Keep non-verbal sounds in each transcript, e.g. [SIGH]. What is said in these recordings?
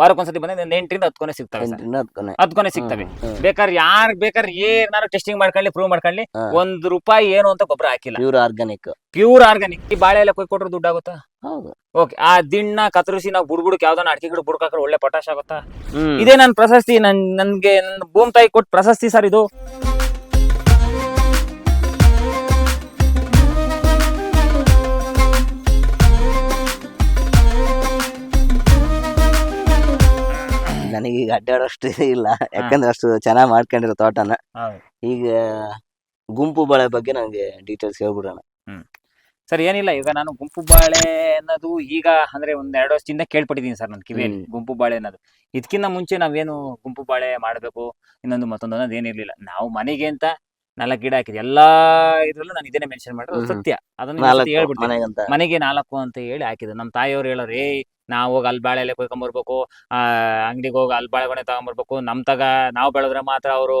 ವಾರಕ್ಕೊಂದ್ಸತಿ ಬಂದ್ರೆ ಎಂಟರಿಂದ ಹತ್ತು ಕೊನೆ ಸಿಗ್ತವೆ ಎಂಟರಿಂದ ಹತ್ತು ಕೊನೆ. ಹತ್ತು ಸಿಗ್ತವೆ. ಬೇಕಾದ್ರೆ ಯಾರ್ ಬೇಕಾದ್ರೆ ಏನಾರು ಟೆಸ್ಟಿಂಗ್ ಮಾಡ್ಕೊಳ್ಳಿ ಪ್ರೂವ್ ಮಾಡ್ಕೊಳ್ಳಿ. ಒಂದ್ ರೂಪಾಯಿ ಏನು ಅಂತ ಗೊಬ್ಬರ ಹಾಕಿಲ್ಲ. ಪ್ಯೂರ್ ಆರ್ಗಾನಿಕ್ ಪ್ಯೂರ್ ಆರ್ಗಾನಿಕ್ ಈ ಬಾಳೆ ಎಲ್ಲ ಕೊಯ್ ಕೊಟ್ರೆ ದುಡ್ಡು ಆಗುತ್ತಾ? ಹೌದು. ಓಕೆ ಆ ದಿಣ್ಣ ಕತ್ತರಿಸಿ ನಾವು ಬುಡ್ಬುಡಕ್ ಯಾವ್ದಾನ ಅಡಿಕೆ ಗಿಡ ಬುಡ್ಕಾಕ್ರೆ ಒಳ್ಳೆ ಪಟಾಶ್ ಆಗುತ್ತಾ? ಇದೇ ನನ್ ಪ್ರಶಸ್ತಿ ನನ್ ನನ್ಗೆ ನನ್ನ ಭೂಮಿ ತಾಯಿ ಕೊಟ್ಟು ಪ್ರಶಸ್ತಿ ಸರ್ ಇದು. ನನಗೆ ಈಗ ಅಡ್ಡಾಡೋಷ್ಟು [LAUGHS] ಇಲ್ಲ. ಯಾಕಂದ್ರೆ ಅಷ್ಟು ಚೆನ್ನಾಗಿ ಮಾಡ್ಕೊಂಡಿರೋ ತೋಟನ. ಈಗ ಗುಂಪು ಬಾಳೆ ಬಗ್ಗೆ ನನಗೆ ಡೀಟೇಲ್ಸ್ ಹೇಳ್ಬಿಡೋಣ. ಸರ್ ಏನಿಲ್ಲ ಈಗ ನಾನು ಗುಂಪು ಬಾಳೆ ಅನ್ನೋದು ಈಗ ಅಂದ್ರೆ ಒಂದ್ ಎರಡು ವರ್ಷದಿಂದ ಕೇಳ್ಪಟ್ಟಿದ್ದೀನಿ ಸರ್ ನನ್ನ ಕಿವಿ ಹ್ಮ್. ಗುಂಪು ಬಾಳೆ ಅನ್ನೋದು. ಇದಕ್ಕಿಂತ ಮುಂಚೆ ನಾವೇನು ಗುಂಪು ಬಾಳೆ ಮಾಡಬೇಕು ಇನ್ನೊಂದು ಮತ್ತೊಂದು ಅನ್ನೋದು ಏನಿರ್ಲಿಲ್ಲ ನಾವು ಮನೆಗೆ ಅಂತ ನಾಲ್ಕು ಗಿಡ ಹಾಕಿದ್ವಿ. ಎಲ್ಲಾ ಇದ್ರಲ್ಲೂ ನಾನು ಇದನ್ನೇ ಮೆನ್ಷನ್ ಮಾಡಿರೋದು ಹ್ಮ್. ಸತ್ಯ. ಅದನ್ನ ಹೇಳ್ಬಿಟ್ಟು ನಾಲ್ಕು ಮನೆಗಂತ. ಮನೆಗೆ ನಾಲ್ಕು ಅಂತ ಹೇಳಿ ಹಾಕಿದ್ರು. ನಮ್ಮ ತಾಯಿಯವ್ರು ಹೇಳೋರು ಏ ನಾವು ಹೋಗಿ ಅಲ್ಲಿ ಬಾಳೆಲೆ ಕೊಯ್ಕೊಂಬರ್ಬೇಕು ಆ ಅಂಗಡಿಗೆ ಹೋಗಿ ಅಲ್ಲಿ ಬಾಳೆಗೊನೆ ತಗೊಂಬರ್ಬೇಕು ನಮ್ ತಗ ನಾವು ಬೆಳೆದ್ರೆ ಮಾತ್ರ ಅವರು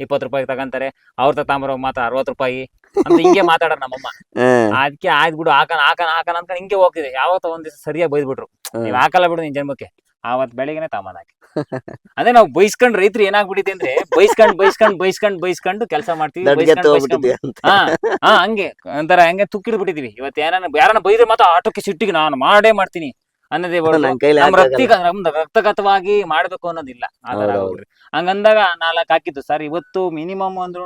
ಇಪ್ಪತ್ತು ರೂಪಾಯಿ ತಗೊಂತಾರೆ ಅವ್ರ ತಗೊಂಬರೋ ಮಾತ್ರ ಅರವತ್ತು ರೂಪಾಯಿ ಅಂತ ಹಿಂಗೆ ಮಾತಾಡೋರು ನಮ್ಮಮ್ಮ. [LAUGHS] ಅದಕ್ಕೆ ಆಯ್ತು ಬಿಡು ಹಾಕನ ಹಾಕನ ಹಾಕನ ಅಂತ ಹಿಂಗೆ ಹೋಗ್ತಿದೆ ಯಾವತ್ತ ಒಂದ್ ದಿವಸ ಸರಿಯಾಗಿ ಬೈದ್ಬಿಟ್ರು. ನೀವ್ ಹಾಕಲ್ಲ ಬಿಡು ನಿನ್ ಜನ್ಮಕ್ಕೆ. ಆವತ್ ಬೆಳಿಗ್ಗೆನೆ ತಾಮನ್ ಹಾಕಿ. ಅದೇ ನಾವು ಬೈಸ್ಕೊಂಡ್ ರೈತರು ಏನಾಗ್ಬಿಟ್ಟಿದೆ ಅಂದ್ರೆ ಬೈಸ್ಕೊಂಡ್ ಬೈಸ್ಕೊಂಡ್ ಬೈಸ್ಕೊಂಡ್ ಬೈಸ್ಕೊಂಡು ಕೆಲಸ ಮಾಡ್ತೀವಿ ಹಂಗೆ. ಒಂಥರ ಹಂಗೆ ತುಕ್ಕಿಡ್ಬಿಟ್ಟಿದೀವಿ. ಇವತ್ತು ಏನಾನ ಯಾರನ್ನ ಬೈದ್ರೆ ಮಾತ್ರ ಆಟೋಕ್ಕೆ ಸಿಟ್ಟಿಗೆ ನಾನು ಮಾಡೇ ಮಾಡ್ತೀನಿ. ಅನ್ನೋದೇ ನನ್ ಕೈಲಿ ನಮ್ ರಕ್ತಗತವಾಗಿ ಮಾಡ್ಬೇಕು ಅನ್ನೋದಿಲ್ಲ. ಆತರ ಹೌದೌದು. ಹಂಗಂದಾಗ ನಾಲ್ಕು ಹಾಕಿದ್ದು. ಸರ್ ಇವತ್ತು ಮಿನಿಮಮ್ ಅಂದ್ರೂ